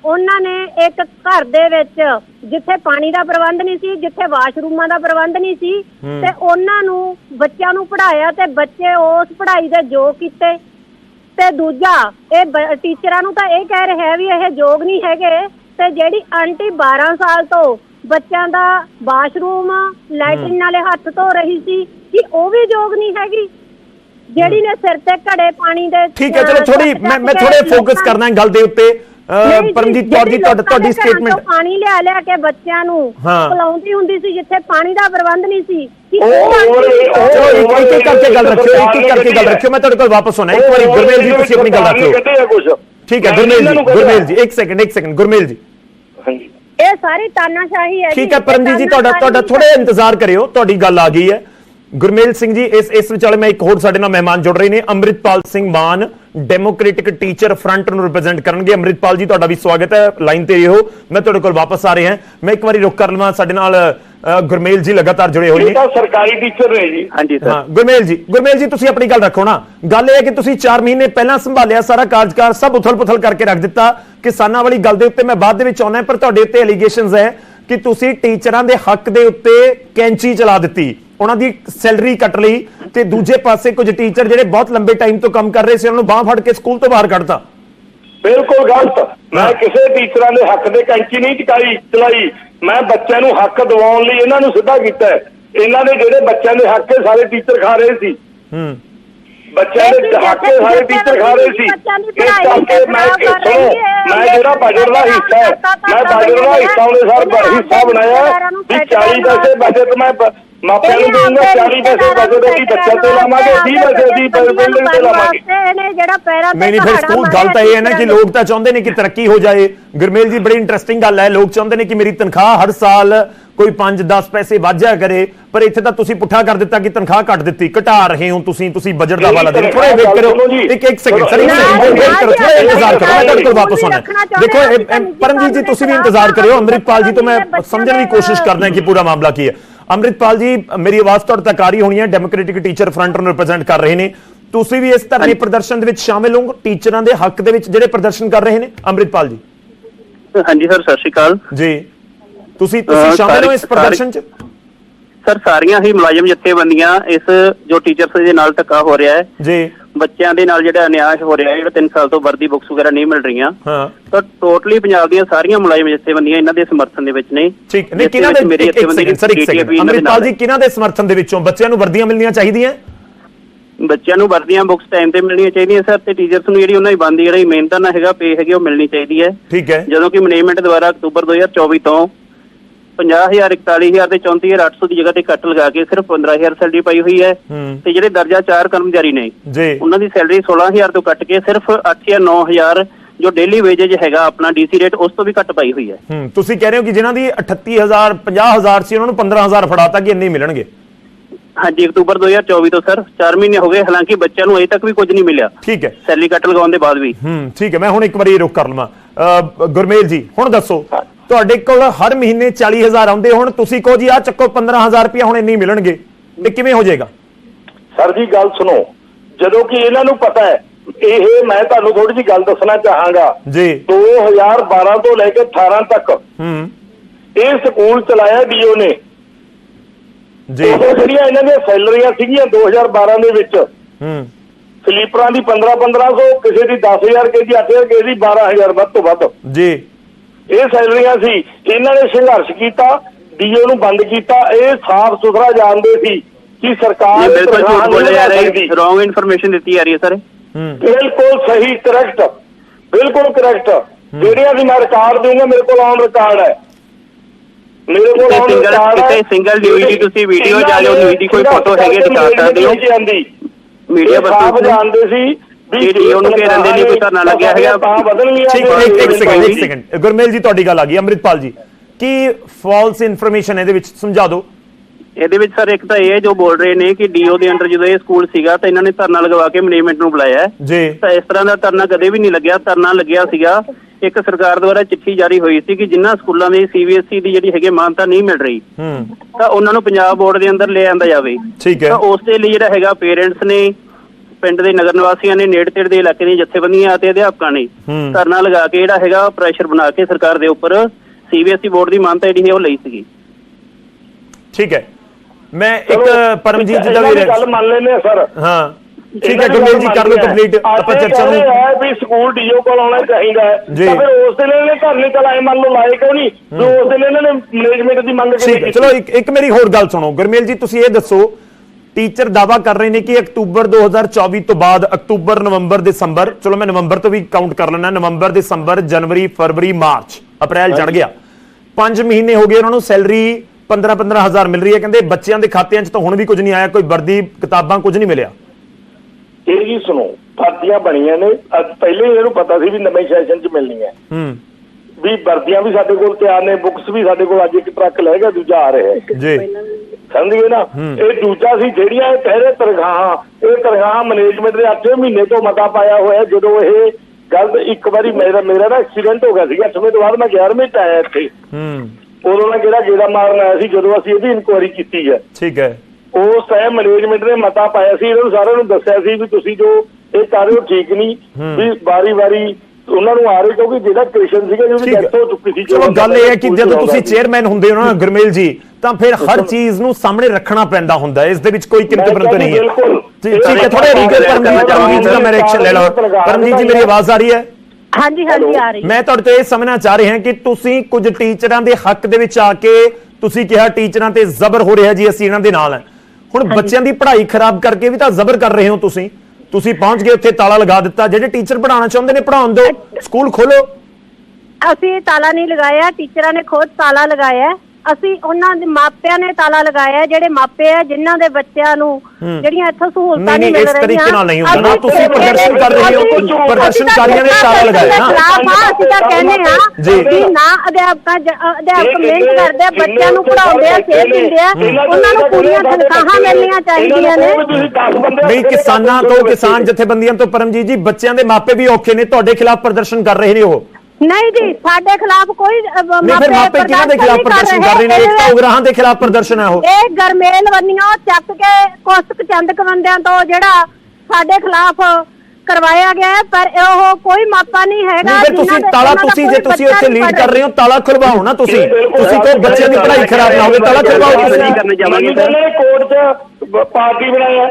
ਉਹਨਾਂ ਨੇ ਇੱਕ ਘਰ ਦੇ ਵਿੱਚ ਜਿੱਥੇ ਪਾਣੀ ਦਾ ਪ੍ਰਬੰਧ ਨਹੀਂ ਸੀ ਜਿੱਥੇ ਵਾਸ਼ਰੂਮਾਂ ਦਾ ਪ੍ਰਬੰਧ ਨਹੀਂ ਸੀ ਤੇ ਉਹਨਾਂ ਨੂੰ ਬੱਚਿਆਂ ਨੂੰ ਪੜਾਇਆ ਤੇ ਬੱਚੇ ਉਸ ਪੜ੍ਹਾਈ ਦੇ ਯੋਗ ਕੀਤੇ ਤੇ ਦੂਜਾ ਇਹ ਟੀਚਰਾਂ ਨੂੰ ਤਾਂ ਇਹ ਕਹਿ ਰਿਹਾ ਵੀ ਇਹ ਯੋਗ ਨਹੀਂ ਹੈਗੇ ਤੇ ਜਿਹੜੀ ਆਂਟੀ 12 ਸਾਲ ਤੋਂ ਬੱਚਿਆਂ ਦਾ ਵਾਸ਼ਰੂਮ ਲੈਟਰਿਨ ਨਾਲੇ ਹੱਥ ਧੋ ਰਹੀ ਸੀ ਕਿ ਉਹ ਵੀ ਯੋਗ ਨਹੀਂ ਹੈਗੀ? ਜਿਹੜੀ ਨੇ ਸਿਰ ਤੇ ਘੜੇ ਪਾਣੀ ਦੇ ਠੀਕ ਹੈ ਚਲੋ ਥੋੜੀ ਮੈਂ ਮੈਂ ਥੋੜੇ ਫੋਕਸ ਕਰਨਾ ਗੱਲ ਦੇ ਉੱਤੇ। ਪਰਮਜੀਤ ਕੌਰ ਜੀ ਤੁਹਾਡਾ ਤੁਹਾਡੀ ਸਟੇਟਮੈਂਟ ਪਾਣੀ ਲਿਆ ਲਿਆ ਕੇ ਬੱਚਿਆਂ ਨੂੰ। ਪਿਲਾਉਂਦੀ ਹੁੰਦੀ ਸੀ ਜਿੱਥੇ ਪਾਣੀ ਦਾ ਪ੍ਰਬੰਧ ਨਹੀਂ ਸੀ ਚਲੋ ਇੱਕ ਇੱਕ ਕਰਕੇ ਗੱਲ ਰੱਖਿਓ ਇੱਕ ਇੱਕ ਕਰਕੇ ਗੱਲ ਰੱਖਿਓ ਮੈਂ ਤੁਹਾਡੇ ਕੋਲ ਵਾਪਸ ਆਉਣਾ ਇੱਕ ਵਾਰੀ ਗੁਰਮੇਲ ਜੀ ਤੁਸੀਂ ਆਪਣੀ ਗੱਲ ਰੱਖਿਓ। ਠੀਕ ਹੈ ਗੁਰਮੇਲ ਜੀ ਗੁਰਮੇਲ ਜੀ ਇੱਕ ਸੈਕਿੰਡ ਇੱਕ ਸੈਕਿੰਡ ਗੁਰਮੇਲ ਜੀ। ਹਾਂਜੀ। ਇਹ ਸਾਰੀ ਤਾਨਾਸ਼ਾਹੀ ਹੈ ਠੀਕ ਹੈ ਪਰਮਜੀਤ ਜੀ ਤੁਹਾਡਾ ਤੁਹਾਡਾ ਥੋੜਾ ਇੰਤਜ਼ਾਰ ਕਰਿਓ ਤੁਹਾਡੀ ਗੱਲ ਆ ਗਈ ਹੈ। ਗੁਰਮੇਲ ਸਿੰਘ ਜੀ ਇਸ ਇਸ ਵਿਚਾਲੇ ਮੈਂ ਇੱਕ ਹੋਰ ਸਾਡੇ ਨਾਲ ਮਹਿਮਾਨ ਜੁੜ ਰਹੇ ਨੇ। Amritpal Singh Mann Democratic Teacher Front ਨੂੰ ਰਿਪਰੈਜ਼ੈਂਟ ਕਰਨਗੇ। ਅੰਮ੍ਰਿਤਪਾਲ ਜੀ ਤੁਹਾਡਾ ਵੀ ਸਵਾਗਤ ਹੈ। ਲਾਈਨ ਤੇ ਰਹੋ। ਮੈਂ ਤੁਹਾਡੇ ਕੋਲ ਵਾਪਸ ਆ ਰਿਹਾ। ਮੈਂ ਇੱਕ ਵਾਰੀ ਰੁਕ ਕਰ ਲਵਾਂ। ਸਾਡੇ ਨਾਲ ਗੁਰਮੇਲ ਜੀ ਲਗਾਤਾਰ ਜੁੜੇ ਹੋਏ ਇਹ ਨੇ ਤਾਂ ਸਰਕਾਰੀ ਟੀਚਰ ਨੇ ਜੀ। ਹਾਂਜੀ ਸਰ ਹਾਂ ਗੁਰਮੇਲ ਜੀ। ਗੁਰਮੇਲ ਜੀ ਤੁਸੀਂ ਆਪਣੀ ਗੱਲ ਰੱਖੋ ਨਾ। ਗੱਲ ਇਹ ਹੈ ਕਿ ਤੁਸੀਂ 4 ਮਹੀਨੇ ਪਹਿਲਾਂ ਸੰਭਾਲਿਆ ਸਾਰਾ ਕਾਰਜਕਾਰ ਸਭ ਉਥਲ-ਪੁਥਲ ਕਰਕੇ ਰੱਖ ਦਿੱਤਾ। ਕਿਸਾਨਾਂ ਵਾਲੀ ਗੱਲ ਦੇ ਉੱਤੇ ਮੈਂ ਬਾਅਦ ਦੇ ਵਿੱਚ ਆਉਣਾ ਪਰ ਤੁਹਾਡੇ ਉੱਤੇ ਐਲੀਗੇਸ਼ਨਸ ਹੈ ਕਿ ਤੁਸੀਂ ਟੀਚਰਾਂ ਦੇ ਹੱਕ ਦੇ ਉੱਤੇ ਕੈਂਚੀ ਚਲਾ ਦਿੱਤੀ। ਉਹਨਾਂ ਦੀ ਸੈਲਰੀ ਕੱਟ ਲਈ ਤੇ ਦੂਜੇ ਪਾਸੇ ਕੁਝ ਟੀਚਰ ਜਿਹੜੇ ਬਹੁਤ ਲੰਬੇ ਟਾਈਮ ਤੋਂ ਕੰਮ ਕਰ ਰਹੇ ਸੀ ਉਹਨਾਂ ਨੂੰ ਬਾਹ ਫੜ ਕੇ ਸਕੂਲ ਤੋਂ ਬਾਹਰ ਕੱਢਤਾ। ਬਿਲਕੁਲ ਗਲਤ। ਮੈਂ ਕਿਸੇ ਟੀਚਰਾਂ ਦੇ ਹੱਕ ਦੇ ਕੈਂਚੀ ਨਹੀਂ ਚਕਾਈ ਚਲਾਈ। ਮੈਂ ਬੱਚਿਆਂ ਨੂੰ ਹੱਕ ਦਿਵਾਉਣ ਲਈ ਇਹਨਾਂ ਨੂੰ ਸਿੱਧਾ ਕੀਤਾ ਹੈ। ਇਹਨਾਂ ਦੇ ਜਿਹੜੇ ਬੱਚਿਆਂ ਦੇ ਹੱਕ ਸਾਰੇ ਟੀਚਰ ਖਾ ਰਹੇ ਸੀ। ਹੂੰ। ਬੱਚਿਆਂ ਦੇ ਹੱਕ ਸਾਰੇ ਟੀਚਰ ਖਾ ਰਹੇ ਸੀ। ਇਸ ਕਰਕੇ ਮੈਂ ਸੁਣੋ ਮੈਂ ਜਿਹੜਾ ਬਜਟ ਦਾ ਹਿੱਸਾ ਹੈ ਮੈਂ ਬਜਟ ਦਾ ਹਿੱਸਾ ਉਹਨੇ ਸਰ ਹਿੱਸਾ ਬਣਾਇਆ। ਵੀ 40 ਪੈਸੇ ਬਜਟ ਮੈਂ ਮਾਪਿਆਂ ਨੂੰ ਦੇਊਂਗਾ 40 ਪੈਸੇ ਬਜਟ ਅਸੀਂ ਬੱਚਿਆਂ ਤੇ ਲਾਵਾਂਗੇ 20 ਪੈਸੇ ਅਸੀਂ ਬਿਲਡਿੰਗ ਤੇ ਲਾਵਾਂਗੇ। ਇਹਨੇ ਜਿਹੜਾ ਪੈਰਾਂ ਤੇ ਨਹੀਂ ਨਹੀਂ ਫਿਰ ਸਕੂਲ ਗੱਲ ਤਾਂ ਇਹ ਹੈ ਨਾ ਕਿ ਲੋਕ ਤਾਂ ਚਾਹੁੰਦੇ ਨੇ ਕਿ ਤਰੱਕੀ ਹੋ ਜਾਏ। ਗੁਰਮੇਲ ਜੀ ਬੜੀ ਇੰਟਰਸਟਿੰਗ ਗੱਲ ਹੈ। ਲੋਕ ਚਾਹੁੰਦੇ ਨੇ ਕਿ ਮੇਰੀ ਤਨਖਾਹ ਹਰ ਸਾਲ ਕੋਈ 5-10 ਪੈਸੇ ਵਾਧਿਆ ਕਰੇ ਪਰ ਇੱਥੇ ਤਾਂ ਤੁਸੀਂ ਪੁੱਠਾ ਕਰ ਦਿੱਤਾ ਕਿ ਤਨਖਾਹ ਘਟ ਦਿੱਤੀ। ਘਟਾ ਰਹੇ ਹੋ ਤੁਸੀਂ ਤੁਸੀਂ ਬਜਟ ਦਾ ਹਵਾਲਾ ਦੇ। ਥੋੜਾ ਵੇਟ ਕਰੋ। ਇੱਕ ਇੱਕ ਸੈਕਿੰਡ ਸਰ ਇੱਕ ਸੈਕਿੰਡ ਵੇਟ ਕਰੋ ਥੋੜਾ ਇੰਤਜ਼ਾਰ ਕਰੋ। ਮੈਂ ਤੁਹਾਡੇ ਕੋਲ ਵਾਪਸ ਆਉਣਾ। ਦੇਖੋ ਪਰਮਜੀਤ ਜੀ ਤੁਸੀਂ ਵੀ ਇੰਤਜ਼ਾਰ ਕਰਿਓ। ਅੰਮ੍ਰਿਤਪਾਲ ਜੀ ਤੋਂ ਮੈਂ ਸਮਝਣ ਦੀ ਕੋਸ਼ਿਸ਼ ਕਰਦਾ ਕਿ ਪੂਰਾ ਮਾਮਲਾ ਕੀ ਹੈ। ਅੰਮ੍ਰਿਤਪਾਲ ਜੀ ਮੇਰੀ ਆਵਾਜ਼ ਤੁਹਾਡੇ ਤੱਕ ਆ ਰਹੀ ਹੋਣੀ ਹੈ। ਡੈਮੋਕ੍ਰੈਟਿਕ ਟੀਚਰ ਫਰੰਟ ਨੂੰ ਰਿਪਰੈਜ਼ੈਂਟ ਕਰ ਰਹੇ ਨੇ। ਤੁਸੀਂ ਵੀ ਇਸ ਧਰਨੇ ਪ੍ਰਦਰਸ਼ਨ ਦੇ ਵਿੱਚ ਸ਼ਾਮਿਲ ਹੋ ਟੀਚਰਾਂ ਦੇ ਹੱਕ ਦੇ ਵਿੱਚ ਜਿਹੜੇ ਪ੍ਰਦਰਸ਼ਨ ਕਰ ਰਹੇ ਨੇ? ਅੰਮ੍ਰਿਤਪਾਲ ਜੀ। ਹਾਂਜੀ ਸਰ ਸਤਿ ਸ਼੍ਰੀ ਅਕਾਲ। ਜੀ। ਤੁਸੀਂ ਤੁਸੀਂ ਸ਼ਾਮਿਲ ਹੋ ਇਸ ਪ੍ਰਦਰਸ਼ਨ 'ਚ? ਸਰ ਸਾਰੀਆਂ ਹੀ ਮੁਲਾਜ਼ਮ ਜਥੇਬੰਦੀਆਂ ਇਸ ਜੋ ਟੀਚਰਸ ਦੇ ਨਾਲ ਧੱਕਾ ਹੋ ਰਿਹਾ ਹੈ। ਜੀ। ਬੱਚਿਆਂ ਦੇ ਨਾਲ ਜਿਹੜਾ ਅਨਿਆਸ਼ ਹੋ ਰਿਹਾ ਜਿਹੜਾ 3 ਸਾਲ ਤੋਂ ਵਰਦੀ ਬੁੱਕਸ ਵਗੈਰਾ ਨਹੀਂ ਮਿਲ ਰਹੀਆਂ ਹਾਂ। ਤਾਂ ਟੋਟਲੀ ਪੰਜਾਬ ਦੀਆਂ ਸਾਰੀਆਂ ਮੁਲਾਜ਼ਮ ਜਥੇਬੰਦੀਆਂ ਇਹਨਾਂ ਦੇ ਸਮਰਥਨ ਦੇ ਵਿੱਚ ਨੇ। ਠੀਕ ਨਹੀਂ ਕਿਹਨਾਂ ਦੇ ਮੇਰੀ ਜਥੇਬੰਦੀ ਸਰ ਇੱਕ ਸੈਕਿੰਡ ਅੰਮ੍ਰਿਤਪਾਲ ਜੀ ਕਿਹਨਾਂ ਦੇ ਸਮਰਥਨ ਦੇ ਵਿੱਚੋਂ ਬੱਚਿਆਂ ਨੂੰ ਵਰਦੀਆਂ ਮਿਲਣੀਆਂ ਚਾਹੀਦੀਆਂ? ਬੱਚਿਆਂ ਨੂੰ ਵਰਦੀਆਂ ਬੁੱਕਸ ਟਾਈਮ ਤੇ ਮਿਲਣੀਆਂ ਚਾਹੀਦੀਆਂ ਸਰ ਤੇ ਟੀਚਰਸ ਨੂੰ ਜਿਹੜੀ ਉਹਨਾਂ ਦੀ ਬੰਦੀ ਜਿਹੜੀ ਮਿਹਨਤ ਨਾ ਹੈਗਾ ਪੇ ਹੈਗੀ ਉਹ ਮਿਲਣੀ ਚਾਹੀਦੀ ਹੈ। ਠੀਕ ਹੈ। ਜਦੋਂ ਕਿ ਮੈਨੇਜਮੈਂਟ ਦੁਆਰਾ ਅਕਤੂਬਰ 2024 ਤੋਂ 50000 41000 ਤੇ 34800 ਦੀ ਜਗ੍ਹਾ ਤੇ ਕੱਟ ਲਗਾ ਕੇ ਸਿਰਫ 15000 ਸੈਲਰੀ ਪਾਈ ਹੋਈ ਹੈ ਹੂੰ। ਤੇ ਜਿਹੜੇ ਦਰਜਾ 4 ਕਰਮਚਾਰੀ ਨੇ ਜੀ। ਉਹਨਾਂ ਦੀ ਸੈਲਰੀ 16000 ਤੋਂ ਕੱਟ ਕੇ ਸਿਰਫ 8 ਜਾਂ 9000 ਜੋ ਡੇਲੀ ਵੇਜੇਜ ਹੈਗਾ ਆਪਣਾ ਡੀਸੀ ਰੇਟ ਉਸ ਤੋਂ ਵੀ ਘੱਟ ਪਾਈ ਹੋਈ ਹੈ। ਹੂੰ ਤੁਸੀਂ ਕਹਿ ਰਹੇ ਹੋ ਕਿ ਜਿਨ੍ਹਾਂ ਦੀ 38000 50000 ਸੀ ਉਹਨਾਂ ਨੂੰ 15000 ਫੜਾਤਾ ਕਿ ਇੰਨੇ ਹੀ ਮਿਲਣਗੇ? ਹਾਂਜੀ ਅਕਤੂਬਰ 2024 ਤੋਂ ਸਰ 4 ਮਹੀਨੇ ਹੋ ਗਏ ਹਾਲਾਂਕਿ ਬੱਚਿਆਂ ਨੂੰ ਅਜੇ ਤੱਕ ਵੀ ਕੁਝ ਨਹੀਂ ਮਿਲਿਆ। ਠੀਕ ਹੈ। ਸੈਲਰੀ ਕੱਟ ਲਗਾਉਣ ਦੇ ਬਾਅਦ ਵੀ। ਹੂੰ ਠੀਕ ਹੈ ਮੈਂ ਹੁਣ ਇੱਕ ਵਾਰੀ ਰੁਕ ਕਰ ਲਵਾਂ। ਅਹ, ਗੁਰਮੇਲ ਜੀ ਹੁਣ ਦੱਸੋ। ਤੁਹਾਡੇ ਕੋਲ ਹਰ ਮਹੀਨੇ 40000 ਆਉਂਦੇ ਹੁਣ ਤੁਸੀਂ ਕਹੋ ਜੀ ਆ ਚੱਕੋ 15000 ਰੁਪਏ ਹੁਣ ਇੰਨੇ ਮਿਲਣਗੇ। ਇਹ ਕਿਵੇਂ ਹੋ ਜਾਏਗਾ? ਸਰ ਜੀ ਗੱਲ ਸੁਣੋ। ਜਦੋਂ ਕਿ ਇਹਨਾਂ ਨੂੰ ਪਤਾ ਹੈ ਇਹ ਮੈਂ ਤੁਹਾਨੂੰ ਥੋੜੀ ਜਿਹੀ ਗੱਲ ਦੱਸਣਾ ਚਾਹਾਂਗਾ। ਜੀ। 2012 ਤੋਂ ਲੈ ਕੇ 18 ਤੱਕ ਹੂੰ। ਇਹ ਸਕੂਲ ਚਲਾਇਆ ਡੀਓ ਨੇ। ਜੀ। ਉਦੋਂ ਜਿਹੜੀਆਂ ਇਹਨਾਂ ਦੀਆਂ ਸੈਲਰੀਆਂ ਸੀਗੀਆਂ 2012 ਦੇ ਵਿੱਚ ਹੂੰ। ਸਲੀਪਰਾਂ ਦੀ 15 1500 ਕਿਸੇ ਦੀ 10000 ਕਿਸੇ ਦੀ 8000 ਕਿਸੇ ਦੀ 12000 ਵੱਧ ਤੋਂ ਵੱਧ। ਜੀ। ਇਹ ਸੈਲਰੀਆਂ ਸੀ ਇਹਨਾਂ ਨੇ ਸੰਘਰਸ਼ ਕੀਤਾ ਡੀਓ ਨੂੰ ਬੰਦ ਕੀਤਾ ਇਹ ਸਾਫ਼ ਸੁਥਰਾ ਜਾਣਦੇ ਸੀ ਕਿ ਸਰਕਾਰ ਇਹ ਬਿਲਕੁਲ ਤਨਖਾਹ ਝੂਠ ਨਹੀਂ ਬੋਲਿਆ ਜਾ ਵਧਾ ਰਿਹਾ ਸਕਦੀ। ਹੈ ਰੋਂਗ ਇਨਫੋਰਮੇਸ਼ਨ ਦਿੱਤੀ ਜਾ ਰਹੀ ਹੈ ਸਰ। ਬਿਲਕੁਲ ਸਹੀ ਕਰੈਕਟ ਬਿਲਕੁਲ ਕਰੈਕਟ ਜਿਹੜੀਆਂ ਵੀ ਮੈਂ ਰਿਕਾਰਡ ਦਊਂਗਾ ਮੇਰੇ ਕੋਲ ਆਨ ਰਿਕਾਰਡ ਹੈ। ਮੇਰੇ ਕੋਲ ਆਨ ਰਿਕਾਰਡ ਹੈ। news ਦੀ ਤੁਸੀਂ video ਜਾਂ news ਦੀ ਕੋਈ photo ਹੈਗੀ ਦਿਖਾ ਸਕਦੇ ਹੋ। ਮੀਡੀਆ ਮੀਡੀਆ ਬਸ ਜਾਣਦੇ ਸੀ ਇਹ DO ਨੂੰ ਘੇਰਨ ਦੇ ਲਈ ਕੋਈ ਧਰਨਾ ਲੱਗਿਆ ਹੈਗਾ। ਤਾਂ ਬਦਲਣਗੀਆਂ ਠੀਕ ਇੱਕ ਇੱਕ ਸੈਕਿੰਡ ਇੱਕ ਸੈਕਿੰਡ ਗੁਰਮੇਲ ਜੀ ਤੁਹਾਡੀ ਗੱਲ ਆ ਗਈ ਅੰਮ੍ਰਿਤਪਾਲ ਜੀ। ਕੀ ਫਾਲਸ ਇਨਫੋਰਮੇਸ਼ਨ ਇਹਦੇ ਵਿੱਚ ਸਮਝਾ ਦਿਓ? ਇਹਦੇ ਵਿੱਚ ਸਰ ਇੱਕ ਤਾਂ ਇਹ ਹੈ ਜੋ ਬੋਲ ਰਹੇ ਨੇ ਕਿ ਡੀਓ ਦੇ ਅੰਡਰ ਜਦੋਂ ਇਹ ਸਕੂਲ ਸੀਗਾ ਤਾਂ ਇਹਨਾਂ ਨੇ ਧਰਨਾ ਲਗਵਾ ਕੇ ਮੈਨੇਜਮੈਂਟ ਨੂੰ ਬੁਲਾਇਆ ਹੈ। ਜੀ। ਤਾਂ ਇਸ ਤਰ੍ਹਾਂ ਦਾ ਧਰਨਾ ਕਦੇ ਵੀ ਨਹੀਂ ਲੱਗਿਆ। ਧਰਨਾ ਲੱਗਿਆ ਸੀਗਾ। ਇੱਕ ਸਰਕਾਰ ਦੁਆਰਾ ਚਿੱਠੀ ਜਾਰੀ ਹੋਈ ਸੀ ਕਿ ਜਿਨ੍ਹਾਂ ਸਕੂਲਾਂ ਦੇ ਸੀਬੀਐਸਈ ਦੀ ਜਿਹੜੀ ਹੈਗੀ ਮਾਨਤਾ ਨਹੀਂ ਮਿਲ ਰਹੀ ਹੂੰ। ਤਾਂ ਉਹਨਾਂ ਨੂੰ ਪੰਜਾਬ ਬੋਰਡ ਦੇ ਅੰਦਰ ਲੈ ਆਂਦਾ ਜਾਵੇ। ਠੀਕ ਹੈ। ਤਾਂ ਉਸ ਦੇ ਲਈ ਜਿਹੜਾ ਹੈਗਾ ਪੇਰੈਂਟਸ ਨੇ ਪਿੰਡ ਦੇ ਨਗਰ ਨਿਵਾਸੀਆਂ ਨੇ ਨੇੜੇ ਤੇੜੇ ਦੇ ਇਲਾਕੇ ਦੀਆਂ ਜਥੇਬੰਦੀਆਂ ਅਤੇ ਅਧਿਆਪਕਾਂ ਨੇ। ਧਰਨਾ ਲਗਾ ਕੇ ਜਿਹੜਾ ਹੈਗਾ ਪ੍ਰੈਸ਼ਰ ਬਣਾ ਕੇ ਸਰਕਾਰ ਦੇ ਉੱਪਰ ਸੀਬੀਐਸਈ ਬੋਰਡ ਦੀ ਮਾਨਤਾ ਜਿਹੜੀ ਹੈ ਉਹ ਲਈ ਸੀਗੀ। ਠੀਕ ਹੈ। ਮੈਂ ਇੱਕ ਪਰਮਜੀਤ ਜੀ ਦਾ ਵੀ ਗੱਲ ਮੰਨ ਲੈਨੇ ਆ ਸਰ। ਹਾਂ। ਠੀਕ ਹੈ ਗੁਰਮੇਲ ਜੀ ਕਰ ਲਓ ਕੰਪਲੀਟ ਆਪਾਂ ਚਰਚਾ ਨੂੰ ਹੈ ਵੀ ਸਕੂਲ ਡੀਓ ਕੋਲ ਆਉਣਾ ਚਾਹੀਦਾ ਹੈ। ਜੀ। ਤਾਂ ਫਿਰ ਉਸ ਦਿਨ ਇਹਨੇ ਘਰ ਨਹੀਂ ਚਲਾਏ ਮੰਨ ਲਓ ਲਾਏ ਕਿਉਂ ਨਹੀਂ? ਵੀ ਉਸ ਦਿਨ ਇਹਨਾਂ ਨੇ ਮੈਨੇਜਮੈਂਟ ਦੀ ਮੰਗ ਠੀਕ ਹੈ। ਕੀਤੀ। ਚਲੋ ਇੱਕ ਇੱਕ ਮੇਰੀ ਹੋਰ ਗੱਲ ਸੁਣੋ। ਗੁਰਮੇਲ ਜੀ ਤੁਸੀਂ ਇਹ ਦੱਸੋ ਟੀਚਰ ਦਾਵਾ ਕਰ ਰਹੇ ਨੇ ਕਿ ਅਕਤੂਬਰ 2024 ਤੋਂ ਬਾਅਦ ਅਕਤੂਬਰ ਨਵੰਬਰ ਦਸੰਬਰ ਚਲੋ ਮੈਂ ਨਵੰਬਰ ਤੋਂ ਵੀ ਕਾਊਂਟ ਕਰ ਲੈਣਾ ਨਵੰਬਰ ਦਸੰਬਰ ਜਨਵਰੀ ਫਰਵਰੀ ਮਾਰਚ ਅਪ੍ਰੈਲ ਚੜ ਗਿਆ। 5 ਮਹੀਨੇ ਹੋ ਗਏ ਉਹਨਾਂ ਨੂੰ ਸੈਲਰੀ 15 15000 ਮਿਲ ਰਹੀ ਹੈ ਕਹਿੰਦੇ ਬੱਚਿਆਂ ਦੇ ਖਾਤਿਆਂ 'ਚ ਤਾਂ ਹੁਣ ਵੀ ਕੁਝ ਨਹੀਂ ਆਇਆ ਕੋਈ ਵਰਦੀ ਕਿਤਾਬਾਂ ਕੁਝ ਨਹੀਂ ਮਿਲਿਆ। ਇਹ ਜੀ ਸੁਣੋ ਭਰਤੀਆਂ ਬਣੀਆਂ ਨੇ ਪਹਿਲੇ ਹੀ ਇਹਨੂੰ ਪਤਾ ਸੀ ਵੀ ਨਵੇਂ ਸੈਸ਼ਨ 'ਚ ਮਿਲਣੀਆਂ। ਹੂੰ। ਵੀ ਵਰਦੀਆਂ ਵੀ ਸਾਡੇ ਕੋਲ ਤਿਆਰ ਨੇ ਬੁੱਕਸ ਵੀ ਸਾਡੇ ਕੋਲ ਅੱਜ ਇੱਕ ਟਰੱਕ ਲੈ ਗਿਆ ਦੂਜਾ ਆ ਰਿਹਾ ਹੈ। ਜੀ। ਸਮਝ ਨਾ? ਇਹ ਦੂਜਾ ਸੀ ਜਿਹੜੀਆਂ ਇਹ ਪਹਿਰੇ ਤਨਖਾਹਾਂ ਇਹ ਤਨਖਾਹਾਂ ਮੈਨੇਜਮੈਂਟ ਦੇ 8 ਮਹੀਨੇ ਤੋਂ ਮਤਾ ਪਾਇਆ ਹੋਇਆ ਜਦੋਂ ਇਹ ਗੱਲ ਇੱਕ ਵਾਰੀ ਮੇਰਾ ਮੇਰਾ ਨਾ ਐਕਸੀਡੈਂਟ ਹੋ ਗਿਆ ਸੀ 8ਵੇਂ ਤੋਂ ਬਾਅਦ ਮੈਂ 11ਵੇਂ ਚ ਆਇਆ ਇੱਥੇ। ਹੂੰ। ਉਦੋਂ ਮੈਂ ਜਿਹੜਾ ਗੇੜਾ ਮਾਰਨ ਆਇਆ ਸੀ? ਜਦੋਂ ਅਸੀਂ ਇਹਦੀ ਇਨਕੁਆਇਰੀ ਕੀਤੀ ਹੈ। ਠੀਕ ਹੈ। ਉਸ ਟਾਈਮ ਮੈਨੇਜਮੈਂਟ ਨੇ ਮਤਾ ਪਾਇਆ ਸੀ। ਇਹਨਾਂ ਨੂੰ ਸਾਰਿਆਂ ਨੂੰ ਦੱਸਿਆ ਸੀ ਵੀ ਤੁਸੀਂ ਜੋ ਇਹ ਕਰ ਰਹੇ ਹੋ ਠੀਕ ਨਹੀਂ। ਵੀ ਵਾਰੀ-ਵਾਰੀ ਉਹਨਾਂ ਨੂੰ ਆ ਰਹੇ ਕਿਉਂਕਿ ਜਿਹੜਾ ਕ੍ਰਿਸ਼ਨ ਸੀਗਾ ਜਿਹਦੀ। ਡੈਥ ਹੋ। ਚੁੱਕੀ ਸੀ ਚਲੋ ਗੱਲ ਇਹ ਹੈ ਕਿ ਜਦੋਂ ਤੁਸੀਂ ਚੇਅਰਮੈਨ ਹੁੰਦੇ ਹੋ ਨਾ ਗੁਰਮੇਲ ਜੀ ਤਾਂ ਫਿਰ ਹਰ ਚੀਜ਼ ਨੂੰ ਸਾਹਮਣੇ ਰੱਖਣਾ ਪੈਂਦਾ ਹੁੰਦਾ ਹੈ ਇਸ ਦੇ ਵਿੱਚ ਕੋਈ ਕਿੰਤੂ ਪਰੰਤੂ ਨਹੀਂ ਹੈ। ਬਿਲਕੁਲ। ਜੀ, ਠੀਕ ਹੈ ਥੋੜੇ ਰੀਗਲ ਪਰਮਜੀਤ ਜੀ ਦਾ ਮੈਂ ਰਿਐਕਸ਼ਨ ਲੈ ਲਵਾਂ ਪਰਮਜੀਤ ਜੀ ਮੇਰੀ ਆਵਾਜ਼ ਆ ਰਹੀ ਹੈ? ਹਾਂਜੀ ਹਾਂਜੀ ਆ ਰਹੀ ਮੈਂ ਤੁਹਾਡੇ ਤੋਂ ਇਹ ਸਮਝਣਾ ਚਾਹ ਰਿਹਾ ਕਿ ਤੁਸੀਂ ਕੁਝ ਟੀਚਰਾਂ ਦੇ ਹੱਕ ਦੇ ਵਿੱਚ ਆ ਕੇ ਤੁਸੀਂ ਕਿਹਾ ਟੀਚਰਾਂ ਤੇ ਜ਼ਬਰ ਹੋ ਰਿਹਾ ਜੀ ਅਸੀਂ ਇਹਨਾਂ ਦੇ ਨਾਲ ਹੁਣ ਬੱਚਿਆਂ ਦੀ ਪੜ੍ਹਾਈ ਖਰਾਬ ਕਰਕੇ ਵੀ ਤਾਂ ਜ਼ਬਰ ਕਰ ਰਹੇ ਹੋ ਤੁਸੀਂ। ਤੁਸੀਂ ਪਹੁੰਚ ਗਏ ਉੱਥੇ ਤਾਲਾ ਲਗਾ ਦਿੱਤਾ। ਜਿਹੜੇ ਟੀਚਰ ਪੜ੍ਹਾਉਣਾ ਚਾਹੁੰਦੇ ਨੇ ਪੜ੍ਹਾਉਣ ਦਿਓ। ਸਕੂਲ ਖੋਲੋ। ਅਸੀਂ ਤਾਲਾ ਨਹੀਂ ਲਗਾਇਆ ਟੀਚਰਾਂ ਨੇ ਖੁਦ ਤਾਲਾ ਲਗਾਇਆ। ਅਸੀਂ ਉਹਨਾਂ ਦੇ ਮਾਪਿਆਂ ਨੇ ਤਾਲਾ ਲਗਾਇਆ ਜਿਹੜੇ ਮਾਪੇ ਆ ਜਿਨ੍ਹਾਂ ਦੇ ਬੱਚਿਆਂ ਨੂੰ ਜਿਹੜੀਆਂ ਇੱਥੋਂ ਸਹੂਲਤਾਂ ਨਹੀਂ, ਨਹੀਂ ਮਿਲ ਇਸ ਰਹੀਆਂ ਤਰੀਕੇ ਨਾਲ ਨਹੀਂ ਹੁੰਦਾ ਨਾ। ਅਸੀਂ ਤੁਸੀਂ ਪ੍ਰਦਰਸ਼ਨ ਕਰ ਰਹੇ ਹੋ, ਪ੍ਰਦਰਸ਼ਨਕਾਰੀਆਂ ਨੇ ਤਾਲਾ ਲਗਾਇਆ ਨਾ। ਖਿਲਾਫ਼ ਆ, ਅਸੀਂ ਤਾਂ ਕਹਿੰਦੇ ਜੀ। ਆ ਕਿ ਨਾ ਅਧਿਆਪਕਾਂ ਜ- ਅਧਿਆਪਕ ਮਿਹਨਤ ਕਰਦੇ ਆ ਬੱਚਿਆਂ ਨੂੰ ਪੜਾਉਂਦੇ ਆ ਸੇਧ ਦਿੰਦੇ ਆ ਉਹਨਾਂ ਨੂੰ ਪੂਰੀਆਂ ਤਨਖਾਹਾਂ ਮਿਲਣੀਆਂ ਚਾਹੀਦੀਆਂ ਨੇ ਨਹੀਂ ਕਿਸਾਨਾਂ ਤੋਂ ਕਿਸਾਨ ਜਥੇਬੰਦੀਆਂ ਤੋਂ ਪਰਮਜੀਤ ਜੀ ਬੱਚਿਆਂ ਦੇ ਮਾਪੇ ਵੀ ਔਖੇ ਨੇ ਤੁਹਾਡੇ ਖਿਲਾਫ ਪ੍ਰਦਰਸ਼ਨ ਕਰ ਰਹੇ ਨੇ ਉਹ ਨਹੀਂ ਜੀ ਸਾਡੇ ਖਿਲਾਫ ਕੋਈ ਅ, ਨਹੀਂ ਫਿਰ ਮਾਪੇ ਕਿਹਨਾਂ ਦੇ ਖਿਲਾਫ ਪ੍ਰਦਰਸ਼ਨ ਕਰ ਰਹੇ ਨੇ ਇੱਕ ਤਾਂ ਉਗਰਾਹਾਂ ਦੇ ਖਿਲਾਫ ਪ੍ਰਦਰਸ਼ਨ ਹੈ ਉਹ ਇਹ ਗਰਮੇਲ ਵੰਨੀਆਂ ਚੱਕ ਕੇ ਕੁਸਕ ਚੰਦਕ ਬੰਦਿਆਂ ਤੋਂ ਜਿਹੜਾ ਸਾਡੇ ਖਿਲਾਫ ਕਰਵਾਇਆ ਗਿਆ ਹੈ ਪਰ ਉਹ ਕੋਈ ਮਾਪਾ ਨਹੀਂ ਹੈਗਾ ਨਹੀਂ ਫਿਰ ਜਿਨ੍ਹਾਂ ਤੁਸੀਂ ਦੇ- ਤਾਲਾ ਉਹਨਾਂ ਦਾ ਤੁਸੀਂ ਕੋਈ ਜੇ ਤੁਸੀਂ ਬੱਚਾ ਉੱਥੇ ਨਹੀਂ ਲੀਡ ਪੜ੍ਹ ਕਰ ਰਹੇ ਹੋ ਤਾਲਾ ਖੁਲਵਾਓ ਨਾ ਤੁਸੀਂ ਤੁਸੀਂ ਕਹੋ ਬੱਚਿਆਂ ਦੀ ਪੜ੍ਹਾਈ ਖਰਾਬ ਨਾ ਹੋਵੇ ਤਾਲਾ ਖੁਲਵਾਓ ਤੁਸੀਂ ਕਰਨਾ ਸਰ ਕੋਰਟ 'ਚ ਬ- ਪਾਰਟੀ ਬਣਾਇਆ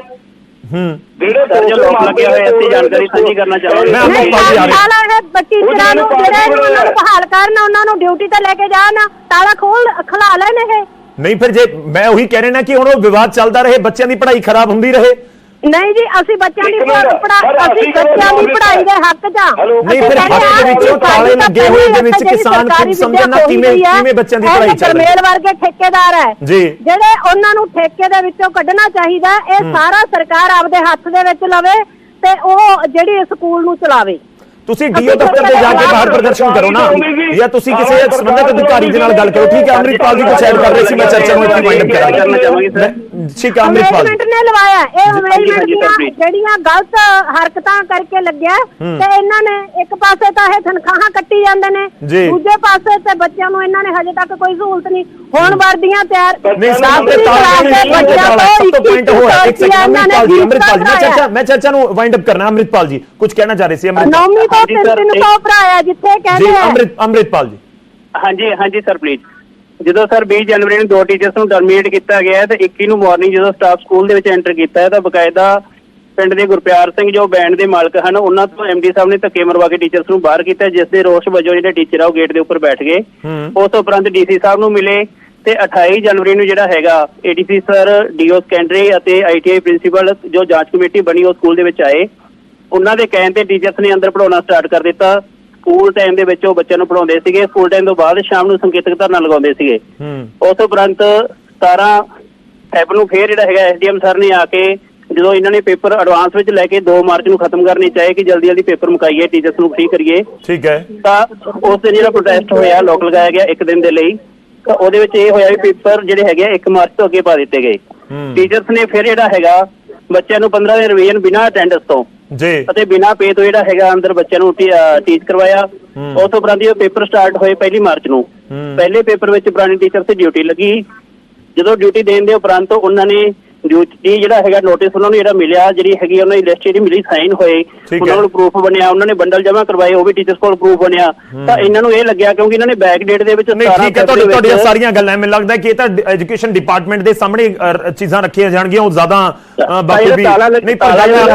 ਹੂੰ ਜਿਹੜੇ ਸਰ, ਜੋ ਲੋਕ ਲੱਗੇ ਹੋਏ ਆ, ਅਸੀਂ ਜਾਣਕਾਰੀ ਸਾਂਝੀ ਕਰਨਾ ਚਾਹਾਂਗੇ। ਮੈਂ ਨਹੀਂ ਆਪਾਂ ਵੀ ਆ ਰਹੇ। ਤਾਲਾ ਇਹ ਟੀਚਰਾਂ ਨੂੰ ਜਿਹੜੇ ਉਹਨਾਂ ਨੂੰ ਬਹਾਲ ਕਰਨ ਉਹਨਾਂ ਨੂੰ ਡਿਊਟੀ ਤੇ ਲੈ ਕੇ ਜਾਣ ਤਾਲਾ ਖੋਲ ਖਲਾ ਲੈਣ ਇਹ ਨਹੀਂ ਫਿਰ ਜੇ ਮੈਂ ਉਹੀ ਕਹਿ ਰਿਹਾ ਨਾ ਕਿ ਹੁਣ ਉਹ ਵਿਵਾਦ ਚੱਲਦਾ ਰਹੇ ਬੱਚਿਆਂ ਦੀ ਪੜ੍ਹਾਈ ਖਰਾਬ ਹੁੰਦੀ ਰਹੇ ਨਹੀਂ ਜੀ ਅਸੀਂ ਬੱਚਿਆਂ ਦੀ ਇੱਕ ਮਿੰਟ, ਪੜ੍ਹਾ ਸਰ, ਅਸੀਂ ਬੱਚਿਆਂ ਦੀ ਪੜ੍ਹਾਈ ਦੇ ਹੱਕ ਹੈਲੋ। ਨਹੀਂ ਫਿਰ ਹੱਕ ਦੇ ਵਿੱਚ ਤਾਲੇ ਲੱਗੇ ਹੋਏ ਦੇ ਵਿੱਚ ਕਿਸਾਨ ਸਰਕਾਰੀ ਖੁਦ ਸਮਝਣ ਕਿਵੇਂ ਕਿਵੇਂ ਬੱਚਿਆਂ ਦੀ ਪੜ੍ਹਾਈ ਚੱਲ ਰਹੀ ਹੈ। ਗਰਮੇਲ ਵਰਗੇ ਠੇਕੇਦਾਰ ਹੈ। ਜੀ। ਜਿਹੜੇ ਉਹਨਾਂ ਨੂੰ ਠੇਕੇ ਦੇ ਵਿੱਚੋਂ ਕੱਢਣਾ ਚਾਹੀਦਾ ਇਹ ਸਾਰਾ ਸਰਕਾਰ ਆਪਦੇ ਹੱਥ ਦੇ ਵਿੱਚ ਲਵੇ ਤੇ ਉਹ ਜਿਹੜੀ ਸਕੂਲ ਨੂੰ ਚਲਾਵੇ। ਤੁਸੀਂ ਡੀਓ ਦਫ਼ਤਰ ਤੇ ਜਾ ਕੇ ਬਾਹਰ ਪ੍ਰਦਰਸ਼ਨ ਕਰੋ ਨਾ। ਜਾਂ। ਤੁਸੀਂ ਕਿਸੇ ਸੰਬੰਧਿਤ ਅਧਿਕਾਰੀ ਦੇ ਨਾਲ ਗੱਲ ਕਰੋ। ਠੀਕ ਹੈ ਅੰਮ੍ਰਿਤਪਾਲ ਜੀ ਕੁਝ ਐਡ ਕਰ ਰਹੇ ਸੀ ਮੈਂ ਚਰਚਾ ਨੂੰ ਇੱਥੇ ਵਾਈਂਡ ਅਪ ਕਰਨਾ ਚਾਹਾਂਗੇ ਕਰਾਂਗਾ। ਸਰ। ਅੰਮ੍ਰਿਤਪਾਲ ਮੈਨੇਜਮੈਂਟ ਨੇ ਲਵਾਇਆ ਇਹ ਹਾਂਜੀ, ਦੀਆਂ ਜਿਹੜੀਆਂ ਗਲਤ ਹਰਕਤਾਂ ਕਰਕੇ ਲੱਗਿਆ ਤੇ ਇਹਨਾਂ ਨੇ ਇੱਕ ਪਾਸੇ ਤਾਂ ਇਹ ਤਨਖਾਹਾਂ ਕੱਟੀ ਜਾਂਦੇ ਨੇ ਜੀ। ਦੂਜੇ ਪਾਸੇ ਤੇ ਬੱਚਿਆਂ ਨੂੰ ਇਹਨਾਂ ਨੇ ਹਜੇ ਤੱਕ ਕੋਈ ਸਹੂਲਤ ਨਹੀਂ। ਹੁਣ ਵਰਦੀਆਂ ਤਿਆਰ ਨਹੀਂ ਸਾਹਿਬ ਤੇ ਦਸਵੀਂ ਤਾਲ ਨਹੀਂ ਦੇ ਬੱਚਿਆਂ ਸਭ ਤੋਂ ਤੋਂ ਪੁਆਇੰਟ ਹੋ ਹੈ ਇੱਕ ਸੈਕਿੰਡ ਇਹਨਾਂ ਨੇ ਅੰਮ੍ਰਿਤਪਾਲ ਜੀ ਫੀਸ ਅੰਮ੍ਰਿਤਪਾਲ ਜੀ ਮੈਂ। ਚਰਚਾ ਮੈਂ ਚਰਚਾ ਨੂੰ ਵਾਈਂਡ ਅਪ ਕਰਨਾ ਅੰਮ੍ਰਿਤਪਾਲ ਜੀ ਕੁਝ ਕਹਿਣਾ ਚਾਹ ਰਹੇ ਸੀ ਅੰਮ੍ਰਿਤਪਾਲ ਨੌਵੀਂ ਤੋਂ ਹਾਂਜੀ, ਤਿੰਨ ਸਰ, ਤਿੰਨ ਸੌ ਭਰਾਇਆ ਜਿੱਥੇ ਜੀ ਕਹਿੰਦੇ ਆ। ਅੰਮ੍ਰਿਤ ਅੰਮ੍ਰਿਤਪਾਲ ਜੀ। ਹਾਂਜੀ ਹਾਂਜੀ ਸਰ ਪਲੀਜ਼ ਜਦੋਂ ਸਰ 20 ਜਨਵਰੀ ਨੂੰ ਦੋ ਟੀਚਰਸ ਨੂੰ ਟਰਮੀਨੇਟ ਕੀਤਾ ਗਿਆ ਹੈ ਤੇ 21 ਨੂੰ ਮਾਰਨਿੰਗ ਜਦੋਂ ਸਟਾਫ ਸਕੂਲ ਦੇ ਵਿੱਚ ਐਂਟਰ ਕੀਤਾ ਹੈ ਤਾਂ ਬਕਾਇਦਾ ਪਿੰਡ ਦੇ ਗੁਰਪਿਆਰ ਸਿੰਘ ਜੋ ਬੈਂਡ ਦੇ ਮਾਲਕ ਹਨ ਉਹਨਾਂ ਤੋਂ ਐਮਡੀ ਸਾਹਿਬ ਨੇ ਧੱਕੇ ਮਰਵਾ ਕੇ ਟੀਚਰਸ ਨੂੰ ਬਾਹਰ ਕੀਤਾ ਜਿਸ ਦੇ ਰੋਸ ਵਜੋਂ ਜਿਹੜੇ ਟੀਚਰ ਆ ਉਹ ਗੇਟ ਦੇ ਉੱਪਰ ਬੈਠ ਗਏ। ਉਸ ਤੋਂ ਉਪਰੰਤ ਡੀਸੀ ਸਾਹਿਬ ਨੂੰ ਮਿਲੇ ਤੇ 28 ਜਨਵਰੀ ਨੂੰ ਜਿਹੜਾ ਹੈਗਾ ਏਡੀਸੀ ਸਰ ਡੀਓ ਸੈਕੰਡਰੀ ਅਤੇ ਆਈਟੀਆਈ ਪ੍ਰਿੰਸੀਪਲ ਜੋ ਜਾਂਚ ਕਮੇਟੀ ਬਣੀ ਉਹ ਸਕੂਲ ਦੇ ਵਿੱਚ ਆਏ। ਉਹਨਾਂ ਦੇ ਕਹਿਣ ਤੇ ਟੀਚਰਸ ਨੇ ਅੰਦਰ ਪੜਾਉਣਾ ਸਟਾਰਟ ਕਰ ਦਿੱਤਾ। ਸਕੂਲ ਟਾਈਮ ਦੇ ਵਿੱਚ ਉਹ ਬੱਚਿਆਂ ਨੂੰ ਪੜਾਉਂਦੇ ਸੀਗੇ। ਸਕੂਲ ਟਾਈਮ ਤੋਂ ਬਾਅਦ ਸ਼ਾਮ ਨੂੰ ਸੰਕੇਤਕ ਧਰਨਾ ਲਗਾਉਂਦੇ ਸੀਗੇ। ਉਸ ਉਪਰੰਤ 17 ਫੈਬ ਨੂੰ ਫੇਰ ਜਿਹੜਾ ਹੈਗਾ ਐਸਡੀਐਮ ਸਰ ਨੇ ਆ ਕੇ ਜਦੋਂ ਇਹਨਾਂ ਨੇ ਪੇਪਰ ਐਡਵਾਂਸ ਵਿੱਚ ਲੈ ਕੇ 2 ਮਾਰਚ ਨੂੰ ਖਤਮ ਕਰਨੇ ਚਾਹੇ ਕਿ ਜਲਦੀ ਜਲਦੀ ਪੇਪਰ ਮੁਕਾਈਏ ਟੀਚਰਸ ਨੂੰ ਫ੍ਰੀ ਕਰੀਏ। ਠੀਕ ਹੈ। ਤਾਂ ਉਸ ਦਿਨ ਜਿਹੜਾ ਪ੍ਰੋਟੈਸਟ ਹੋਇਆ ਲੋਕ ਲਗਾਇਆ ਗਿਆ ਇੱਕ ਦਿਨ ਦੇ ਲਈ। ਤਾਂ ਉਹਦੇ ਵਿੱਚ ਇਹ ਹੋਇਆ ਵੀ ਪੇਪਰ ਜਿਹੜੇ ਹੈਗੇ ਆ 1 ਮਾਰਚ ਤੋਂ ਅੱਗੇ ਪਾ ਦਿੱਤੇ ਗਏ। ਟੀਚਰਸ ਨੇ ਫਿਰ ਜਿਹੜਾ ਹੈਗਾ ਬੱਚਿਆਂ ਨੂੰ 15 ਦਿਨ ਰਿਵੀਜ਼ਨ ਬਿਨਾਂ ਅਟੈਂਡੈਂਸ ਤੋਂ। ਜੀ। ਅਤੇ ਬਿਨਾਂ ਪੇ ਤੋਂ ਜਿਹੜਾ ਹੈਗਾ ਅੰਦਰ ਬੱਚਿਆਂ ਨੂੰ ਟੀਚ ਕਰਵਾਇਆ। ਉਸ ਤੋਂ ਉਪਰੰਤ ਇਹ ਪੇਪਰ ਸਟਾਰਟ ਹੋਏ ਪਹਿਲੀ ਮਾਰਚ ਨੂੰ। ਪਹਿਲੇ ਪੇਪਰ ਵਿੱਚ ਪੁਰਾਣੇ ਟੀਚਰ ਤੇ ਡਿਊਟੀ ਲੱਗੀ। ਜਦੋਂ ਡਿਊਟੀ ਦੇਣ ਦੇ ਉਪਰੰਤ ਉਹਨਾਂ ਨੇ ਡਿਊਟੀ ਜਿਹੜਾ ਹੈਗਾ ਨੋਟਿਸ ਉਹਨਾਂ ਨੂੰ ਜਿਹੜਾ ਮਿਲਿਆ ਜਿਹੜੀ ਹੈਗੀ ਉਹਨਾਂ ਦੀ ਲਿਸਟ ਜਿਹੜੀ ਮਿਲੀ ਸਾਈਨ ਹੋਏ। ਉਹਨਾਂ। ਕੋਲ ਪ੍ਰੂਫ ਬਣਿਆ ਉਹਨਾਂ ਨੇ ਬੰਡਲ ਜਮ੍ਹਾਂ ਕਰਵਾਏ ਉਹ ਵੀ ਟੀਚਰਸ ਕੋਲ ਪ੍ਰੂਫ ਬਣਿਆ। ਤਾਂ ਇਹਨਾਂ ਨੂੰ ਇਹ ਲੱਗਿਆ ਕਿਉਂਕਿ ਇਹਨਾਂ ਨੇ ਬੈਕ ਡੇਟ ਦੇ ਵਿੱਚ ਨਹੀਂ 17 ਠੀਕ ਹੈ ਤੁਹਾਡੀ ਤੁਹਾਡੀਆਂ ਸਾਰੀਆਂ ਗੱਲਾਂ ਮੈਨੂੰ ਲੱਗਦਾ ਕਿ ਇਹ ਤਾਂ ਐਜੂਕੇਸ਼ਨ ਡਿਪਾਰਟਮੈਂਟ ਦੇ ਸਾਹਮਣੇ ਚੀਜ਼ਾਂ ਰੱਖੀਆਂ ਜਾਣਗੀਆਂ ਉਹ ਜ਼ਿਆਦਾ ਬਾਕੀ ਵੀ ਨਹੀਂ ਪਰ